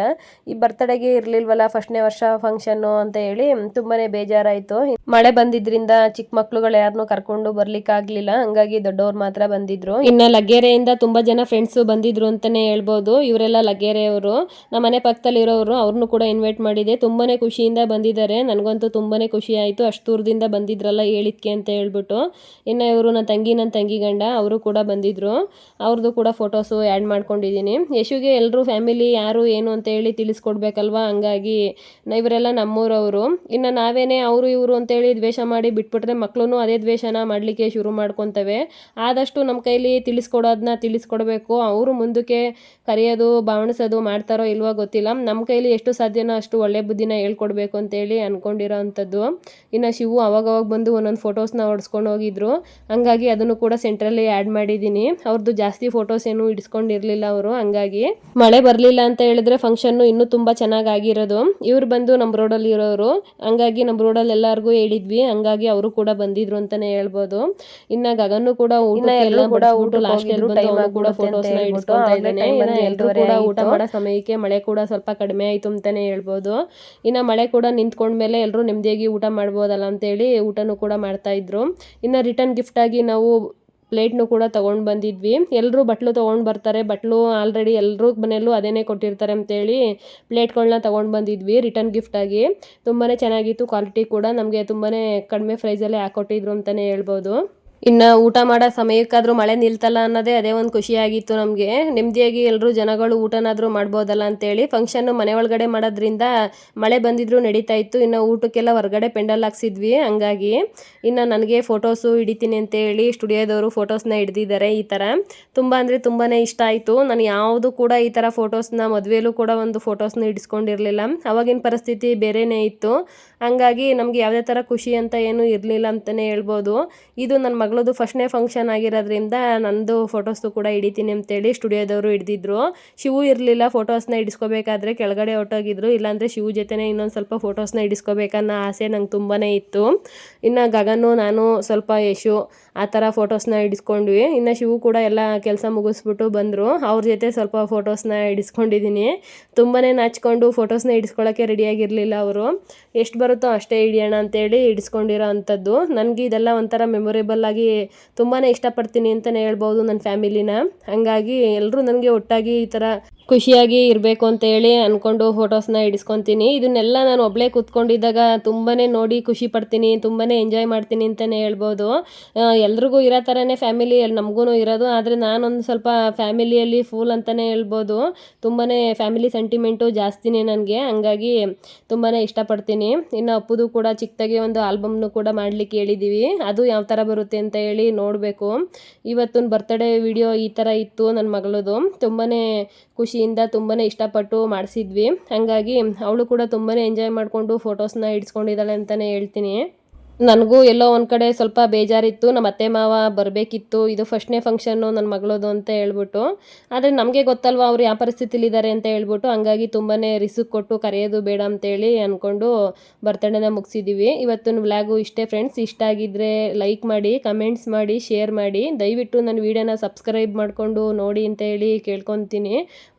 ಈ ಬರ್ತಡೆಗೆ ಇರ್ಲಿಲ್ವಲ್ಲ ಫಸ್ಟ್ನೇ ವರ್ಷ ಫಂಕ್ಷನ್ ಅಂತ ಹೇಳಿ, ತುಂಬಾನೇ ಬೇಜಾರಾಯ್ತು. ಮಳೆ ಬಂದಿದ್ರಿಂದ ಚಿಕ್ಕ ಮಕ್ಳುಗಳು ಯಾರನ್ನೂ ಕರ್ಕೊಂಡು ಬರ್ಲಿಕ್ಕಾಗ್ಲಿಲ್ಲ ಹಂಗಾಗಿ ದೊಡ್ಡವ್ರು ಮಾತ್ರ ಬಂದಿದ್ರು. ಇನ್ನ ಲಗ್ಗೆರೆಯಿಂದ ತುಂಬಾ ಜನ ಫ್ರೆಂಡ್ಸ್ ಬಂದಿದ್ರು ಅಂತಾನೆ ಹೇಳ್ಬೋದು. ಇವರೆಲ್ಲ ಲಗ್ಗೆರೆಯವರು ನಮ್ಮ ಮನೆ ಪಕ್ಕದಲ್ಲಿ ಇರೋರು ಅವ್ರನ್ನು ಕೂಡ ಇನ್ವೈಟ್ ಮಾಡಿದೆ. ತುಂಬಾನೇ ಖುಷಿಯಿಂದ ಬಂದಿದ್ದಾರೆ. ನನಗಂತೂ ತುಂಬಾನೇ ಖುಷಿ ಆಯ್ತು. ಅಷ್ಟು ದೂರದಿಂದ ಬಂದಿದ್ರಲ್ಲ ಹೇಳಿದ್ಕೆ ಅಂತ ಹೇಳ್ಬಿಟ್ಟು. ಇನ್ನ ಇವರು ನನ್ನ ತಂಗಿ ನನ್ನ ತಂಗಿ ಗಂಡ, ಅವರು ಕೂಡ ಬಂದಿದ್ರು. ಅವ್ರದ್ದು ಕೂಡ ಫೋಟೋಸು ಆ್ಯಡ್ ಮಾಡ್ಕೊಂಡಿದ್ದೀನಿ. ಯಶುಗೆ ಎಲ್ಲರೂ ಫ್ಯಾಮಿಲಿ ಯಾರು ಏನು ಅಂತ ಹೇಳಿ ತಿಳಿಸ್ಕೊಡ್ಬೇಕಲ್ವಾ ಹಂಗಾಗಿ ಇವರೆಲ್ಲ ನಮ್ಮೂರವರು. ಇನ್ನು ನಾವೇನೇ ಅವರು ಇವರು ಅಂತೇಳಿ ದ್ವೇಷ ಮಾಡಿ ಬಿಟ್ಬಿಟ್ರೆ ಮಕ್ಕಳು ಅದೇ ದ್ವೇಷನ ಮಾಡಲಿಕ್ಕೆ ಶುರು ಮಾಡ್ಕೊತವೆ. ಆದಷ್ಟು ನಮ್ಮ ಕೈಲಿ ತಿಳಿಸ್ಕೊಡೋದನ್ನ ತಿಳಿಸ್ಕೊಡ್ಬೇಕು. ಅವರು ಮುಂದಕ್ಕೆ ಕರೆಯೋದು, ಬಾವಣಿಸೋದು ಮಾಡ್ತಾರೋ ಇಲ್ವೋ ಗೊತ್ತಿಲ್ಲ. ನಮ್ಮ ಕೈಲಿ ಎಷ್ಟು ಸಾಧ್ಯನೋ ಅಷ್ಟು ಒಳ್ಳೆ ಬುದ್ಧಿನ ಹೇಳ್ಕೊಡ್ಬೇಕು ಅಂತೇಳಿ ಅಂದ್ಕೊಂಡಿರೋ ಅಂಥದ್ದು. ಇನ್ನು ಶಿವು ಅವಾಗವಾಗ ಬಂದು ಒಂದೊಂದು ಫೋಟೋಸ್ನ ಹೊಡ್ಸ್ಕೊಂಡು ಹೋಗಿದ್ರು. ಹಂಗಾಗಿ ಅದನ್ನು ಕೂಡ ಸೆಂಟ್ರಲ್ಲಿ ಆ್ಯಡ್ ಮಾಡಿದ್ದೀನಿ. ಅವ್ರದ್ದು ಜಾಸ್ತಿ ಫೋಟೋಸ್ ಏನು ಇಡಿಸ್ಕೊಂಡಿರಲಿಲ್ಲ ಅವರು. ಹಂಗಾಗಿ ಮಳೆ ಬರಲಿಲ್ಲ ಅಂತ ಹೇಳಿದ್ರೆ ಫಂಕ್ಷನ್ನು ಇನ್ನೂ ತುಂಬ ಚೆನ್ನಾಗಿ ಆಗಿರೋದು ಇವ್ರು ಬಂದು ನಮ್ಮ ರೋಡಲ್ಲಿ ಇರೋರು. ಹಂಗಾಗಿ ನಮ್ಮ ರೋಡಲ್ಲಿ ಎಲ್ಲರಿಗೂ ಹೇಳಿದ್ವಿ. ಹಂಗಾಗಿ ಅವರು ಕೂಡ ಬಂದಿದ್ರು ಅಂತಾನೆ ಹೇಳ್ಬೋದು. ಇನ್ನ ಗಗನ್ನು ಕೂಡ ಊಟ ಎಲ್ಲ ಕೂಡ ಊಟ ಲಾಸ್ಟ್ ಕೂಡ ಫೋಟೋಸ್ ಇಡ್ಸ್ಕೊಂತಾ ಇದ್ದಾನೆ. ಇನ್ನ ಎಲ್ರು ಕೂಡ ಊಟ ಮಾಡೋ ಸಮಯಕ್ಕೆ ಮಳೆ ಕೂಡ ಸ್ವಲ್ಪ ಕಡಿಮೆ ಆಯ್ತು ಅಂತಾನೆ ಹೇಳ್ಬೋದು. ಇನ್ನ ಮಳೆ ಕೂಡ ನಿಂತ್ಕೊಂಡ್ಮೇಲೆ ಎಲ್ಲರೂ ನೆಮ್ಮದಿಯಾಗಿ ಊಟ ಮಾಡ್ಬೋದಲ್ಲ ಅಂತೇಳಿ ಊಟನೂ ಕೂಡ ಮಾಡ್ತಾ ಇದ್ರು. ಇನ್ನ ರಿಟರ್ನ್ ಗಿಫ್ಟ್ ಆಗಿ ನಾವು ಪ್ಲೇಟ್ನು ಕೂಡ ತೊಗೊಂಡು ಬಂದಿದ್ವಿ. ಎಲ್ಲರೂ ಬಟ್ಲು ತೊಗೊಂಡು ಬರ್ತಾರೆ. ಬಟ್ಲು ಆಲ್ರೆಡಿ ಎಲ್ಲರೂ ಮನೆಯಲ್ಲೂ ಅದೇನೇ ಕೊಟ್ಟಿರ್ತಾರೆ ಅಂತೇಳಿ ಪ್ಲೇಟ್ಗಳನ್ನ ತೊಗೊಂಡು ಬಂದಿದ್ವಿ ರಿಟರ್ನ್ ಗಿಫ್ಟಾಗಿ ತುಂಬಾ ಚೆನ್ನಾಗಿತ್ತು ಕ್ವಾಲಿಟಿ ಕೂಡ. ನಮಗೆ ತುಂಬಾ ಕಡಿಮೆ ಪ್ರೈಸಲ್ಲೇ ಹಾಕ್ಕೊಟ್ಟಿದ್ರು ಅಂತಲೇ ಹೇಳ್ಬೋದು. ಇನ್ನು ಊಟ ಮಾಡೋ ಸಮಯಕ್ಕಾದರೂ ಮಳೆ ನಿಲ್ತಲ್ಲ ಅನ್ನೋದೇ ಅದೇ ಒಂದು ಖುಷಿಯಾಗಿತ್ತು ನಮಗೆ. ನೆಮ್ಮದಿಯಾಗಿ ಎಲ್ಲರೂ ಜನಗಳು ಊಟನಾದರೂ ಮಾಡ್ಬೋದಲ್ಲ ಅಂತೇಳಿ ಫಂಕ್ಷನ್ನು ಮನೆ ಒಳಗಡೆ ಮಾಡೋದ್ರಿಂದ ಮಳೆ ಬಂದಿದ್ರು ನಡೀತಾ ಇತ್ತು. ಇನ್ನು ಊಟಕ್ಕೆಲ್ಲ ಹೊರಗಡೆ ಪೆಂಡಲ್ ಹಾಕ್ಸಿದ್ವಿ ಹಂಗಾಗಿ. ಇನ್ನು ನನಗೆ ಫೋಟೋಸು ಹಿಡಿತೀನಿ ಅಂತೇಳಿ ಸ್ಟುಡಿಯೋದವರು ಫೋಟೋಸ್ನ ಹಿಡ್ದಿದ್ದಾರೆ ಈ ಥರ ತುಂಬ ಅಂದರೆ ತುಂಬಾ ಇಷ್ಟ ಆಯಿತು. ನಾನು ಯಾವುದು ಕೂಡ ಈ ಥರ ಫೋಟೋಸ್ನ ಮದುವೆಯಲ್ಲೂ ಕೂಡ ಒಂದು ಫೋಟೋಸ್ನ ಹಿಡಿಸ್ಕೊಂಡಿರಲಿಲ್ಲ. ಅವಾಗಿನ ಪರಿಸ್ಥಿತಿ ಬೇರೆಯೇ ಇತ್ತು. ಹಂಗಾಗಿ ನಮಗೆ ಯಾವುದೇ ಥರ ಖುಷಿ ಅಂತ ಏನೂ ಇರಲಿಲ್ಲ ಅಂತಲೇ ಹೇಳ್ಬೋದು. ಇದು ನನ್ನ ಮಗಳದು ಫಸ್ಟ್ನೇ ಫಂಕ್ಷನ್ ಆಗಿರೋದ್ರಿಂದ ನಂದು ಫೋಟೋಸ್ದು ಕೂಡ ಹಿಡಿತೀನಿ ಅಂತೇಳಿ ಸ್ಟುಡಿಯೋದವರು ಹಿಡ್ದಿದ್ರು. ಶಿವು ಇರಲಿಲ್ಲ ಫೋಟೋಸ್ನ ಹಿಡಿಸ್ಕೋಬೇಕಾದ್ರೆ ಕೆಳಗಡೆ ಹೊಟ್ಟೋಗಿದ್ರು ಇಲ್ಲಾಂದರೆ ಶಿವು ಜೊತೆನೇ ಇನ್ನೊಂದು ಸ್ವಲ್ಪ ಫೋಟೋಸ್ನ ಹಿಡಿಸ್ಕೋಬೇಕನ್ನೋ ಆಸೆ ನಂಗೆ ತುಂಬಾ ಇತ್ತು. ಇನ್ನು ಗಗನು ನಾನು, ಸ್ವಲ್ಪ ಯಶು ಆ ಥರ ಫೋಟೋಸ್ನ ಹಿಡಿಸ್ಕೊಂಡ್ವಿ ಇನ್ನು ಶಿವು ಕೂಡ ಎಲ್ಲ ಕೆಲಸ ಮುಗಿಸ್ಬಿಟ್ಟು ಬಂದರು. ಅವ್ರ ಜೊತೆ ಸ್ವಲ್ಪ ಫೋಟೋಸ್ನ ಹಿಡಿಸ್ಕೊಂಡಿದ್ದೀನಿ ತುಂಬಾ ನಾಚ್ಕೊಂಡು ಫೋಟೋಸ್ನ ಹಿಡಿಸ್ಕೊಳ್ಳೋಕ್ಕೆ ರೆಡಿಯಾಗಿರಲಿಲ್ಲ ಅವರು. ಎಷ್ಟು ಬರುತ್ತೋ ಅಷ್ಟೇ ಹಿಡಿಯೋಣ ಅಂತೇಳಿ ಹಿಡಿಸ್ಕೊಂಡಿರೋ ಅಂಥದ್ದು. ನನಗೆ ಇದೆಲ್ಲ ಒಂಥರ ಮೆಮೊರೇಬಲ್ ಆಗಿ ತುಂಬಾ ಇಷ್ಟಪಡ್ತೀನಿ ಅಂತಲೇ ಹೇಳ್ಬೋದು ನನ್ನ ಫ್ಯಾಮಿಲಿನ ಹಂಗಾಗಿ ಎಲ್ಲರೂ ನನಗೆ ಒಟ್ಟಾಗಿ ಈ ಥರ ಖುಷಿಯಾಗಿ ಇರಬೇಕು ಅಂತ ಹೇಳಿ ಅಂದ್ಕೊಂಡು ಫೋಟೋಸ್ನ ಹಿಡಿಸ್ಕೊತೀನಿ ಇದನ್ನೆಲ್ಲ ನಾನು ಒಬ್ಬಳೇ ಕೂತ್ಕೊಂಡಿದ್ದಾಗ ತುಂಬಾ ನೋಡಿ ಖುಷಿ ಪಡ್ತೀನಿ ತುಂಬಾ ಎಂಜಾಯ್ ಮಾಡ್ತೀನಿ ಅಂತಲೇ ಹೇಳ್ಬೋದು. ಎಲ್ರಿಗೂ ಇರೋ ಥರನೇ ಫ್ಯಾಮಿಲಿ ನಮಗೂ ಇರೋದು, ಆದರೆ ನಾನೊಂದು ಸ್ವಲ್ಪ ಫ್ಯಾಮಿಲಿಯಲ್ಲಿ ಫುಲ್ ಅಂತಲೇ ಹೇಳ್ಬೋದು. ತುಂಬಾ ಫ್ಯಾಮಿಲಿ ಸೆಂಟಿಮೆಂಟು ಜಾಸ್ತಿನೇ ನನಗೆ, ಹಂಗಾಗಿ ತುಂಬಾ ಇಷ್ಟಪಡ್ತೀನಿ. ಇನ್ನು ಅಪ್ಪುದು ಕೂಡ ಚಿಕ್ಕದಾಗಿ ಒಂದು ಆಲ್ಬಮ್ನು ಕೂಡ ಮಾಡಲಿಕ್ಕೆ ಹೇಳಿದ್ದೀವಿ ಅದು ಯಾವ ಥರ ಬರುತ್ತೆ ಅಂತ ಹೇಳಿ ನೋಡಬೇಕು. ಇವತ್ತೊಂದು ಬರ್ತ್ಡೇ ವಿಡಿಯೋ ಈ ಥರ ಇತ್ತು ನನ್ನ ಮಗಳದು. ತುಂಬಾ ಖುಷಿಯಿಂದ ತುಂಬಾ ಇಷ್ಟಪಟ್ಟು ಮಾಡಿಸಿದ್ವಿ. ಹಾಗಾಗಿ ಅವಳು ಕೂಡ ತುಂಬಾ ಎಂಜಾಯ್ ಮಾಡಿಕೊಂಡು ಫೋಟೋಸ್ನ ಇಡ್ಸ್ಕೊಂಡಿದ್ದಾಳೆ ಅಂತಲೇ ಹೇಳ್ತೀನಿ. ನನಗೂ ಎಲ್ಲೋ ಒಂದು ಕಡೆ ಸ್ವಲ್ಪ ಬೇಜಾರಿತ್ತು. ನಮ್ಮ ಅತ್ತೆ ಮಾವ ಬರಬೇಕಿತ್ತು. ಇದು ಫಸ್ಟ್ನೇ ಫಂಕ್ಷನ್ನು ನನ್ನ ಮಗಳದು ಅಂತ ಹೇಳ್ಬಿಟ್ಟು. ಆದರೆ ನಮಗೆ ಗೊತ್ತಲ್ವ ಅವ್ರು ಯಾವ ಪರಿಸ್ಥಿತಿಲಿದ್ದಾರೆ ಅಂತ ಹೇಳ್ಬಿಟ್ಟು. ಹಂಗಾಗಿ ತುಂಬಾ ರಿಸ್ಕ್ ಕೊಟ್ಟು ಕರೆಯೋದು ಬೇಡ ಅಂತೇಳಿ ಅಂದ್ಕೊಂಡು ಬರ್ತಡೇನ ಮುಗಿಸಿದ್ದೀವಿ ಇವತ್ತಿನ ವ್ಲಾಗು ಇಷ್ಟೇ ಫ್ರೆಂಡ್ಸ್ ಇಷ್ಟ ಆಗಿದ್ದರೆ ಲೈಕ್ ಮಾಡಿ ಕಮೆಂಟ್ಸ್ ಮಾಡಿ ಶೇರ್ ಮಾಡಿ. ದಯವಿಟ್ಟು ನನ್ನ ವೀಡಿಯೋನ ಸಬ್ಸ್ಕ್ರೈಬ್ ಮಾಡಿಕೊಂಡು ನೋಡಿ ಅಂತ ಹೇಳಿ ಕೇಳ್ಕೊತೀನಿ.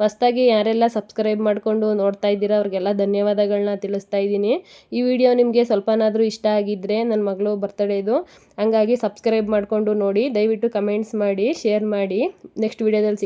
ಹೊಸ್ದಾಗಿ ಯಾರೆಲ್ಲ ಸಬ್ಸ್ಕ್ರೈಬ್ ಮಾಡಿಕೊಂಡು ನೋಡ್ತಾ ಇದ್ದೀರಾ, ಅವ್ರಿಗೆಲ್ಲ ಧನ್ಯವಾದಗಳನ್ನ ತಿಳಿಸ್ತಾ ಇದ್ದೀನಿ. ಈ ವಿಡಿಯೋ ನಿಮಗೆ ಸ್ವಲ್ಪನಾದರೂ ಇಷ್ಟ ಆಗಿದ್ದರೆ ನನ್ನ ಮಗಳು ಬರ್ತಡೇ ಇದು. ಹಂಗಾಗಿ ಸಬ್ಸ್ಕ್ರೈಬ್ ಮಾಡಿಕೊಂಡು ನೋಡಿ, ದಯವಿಟ್ಟು ಕಮೆಂಟ್ಸ್ ಮಾಡಿ ಶೇರ್ ಮಾಡಿ. ನೆಕ್ಸ್ಟ್ ವಿಡಿಯೋದಲ್ಲಿ ಸಿಗ್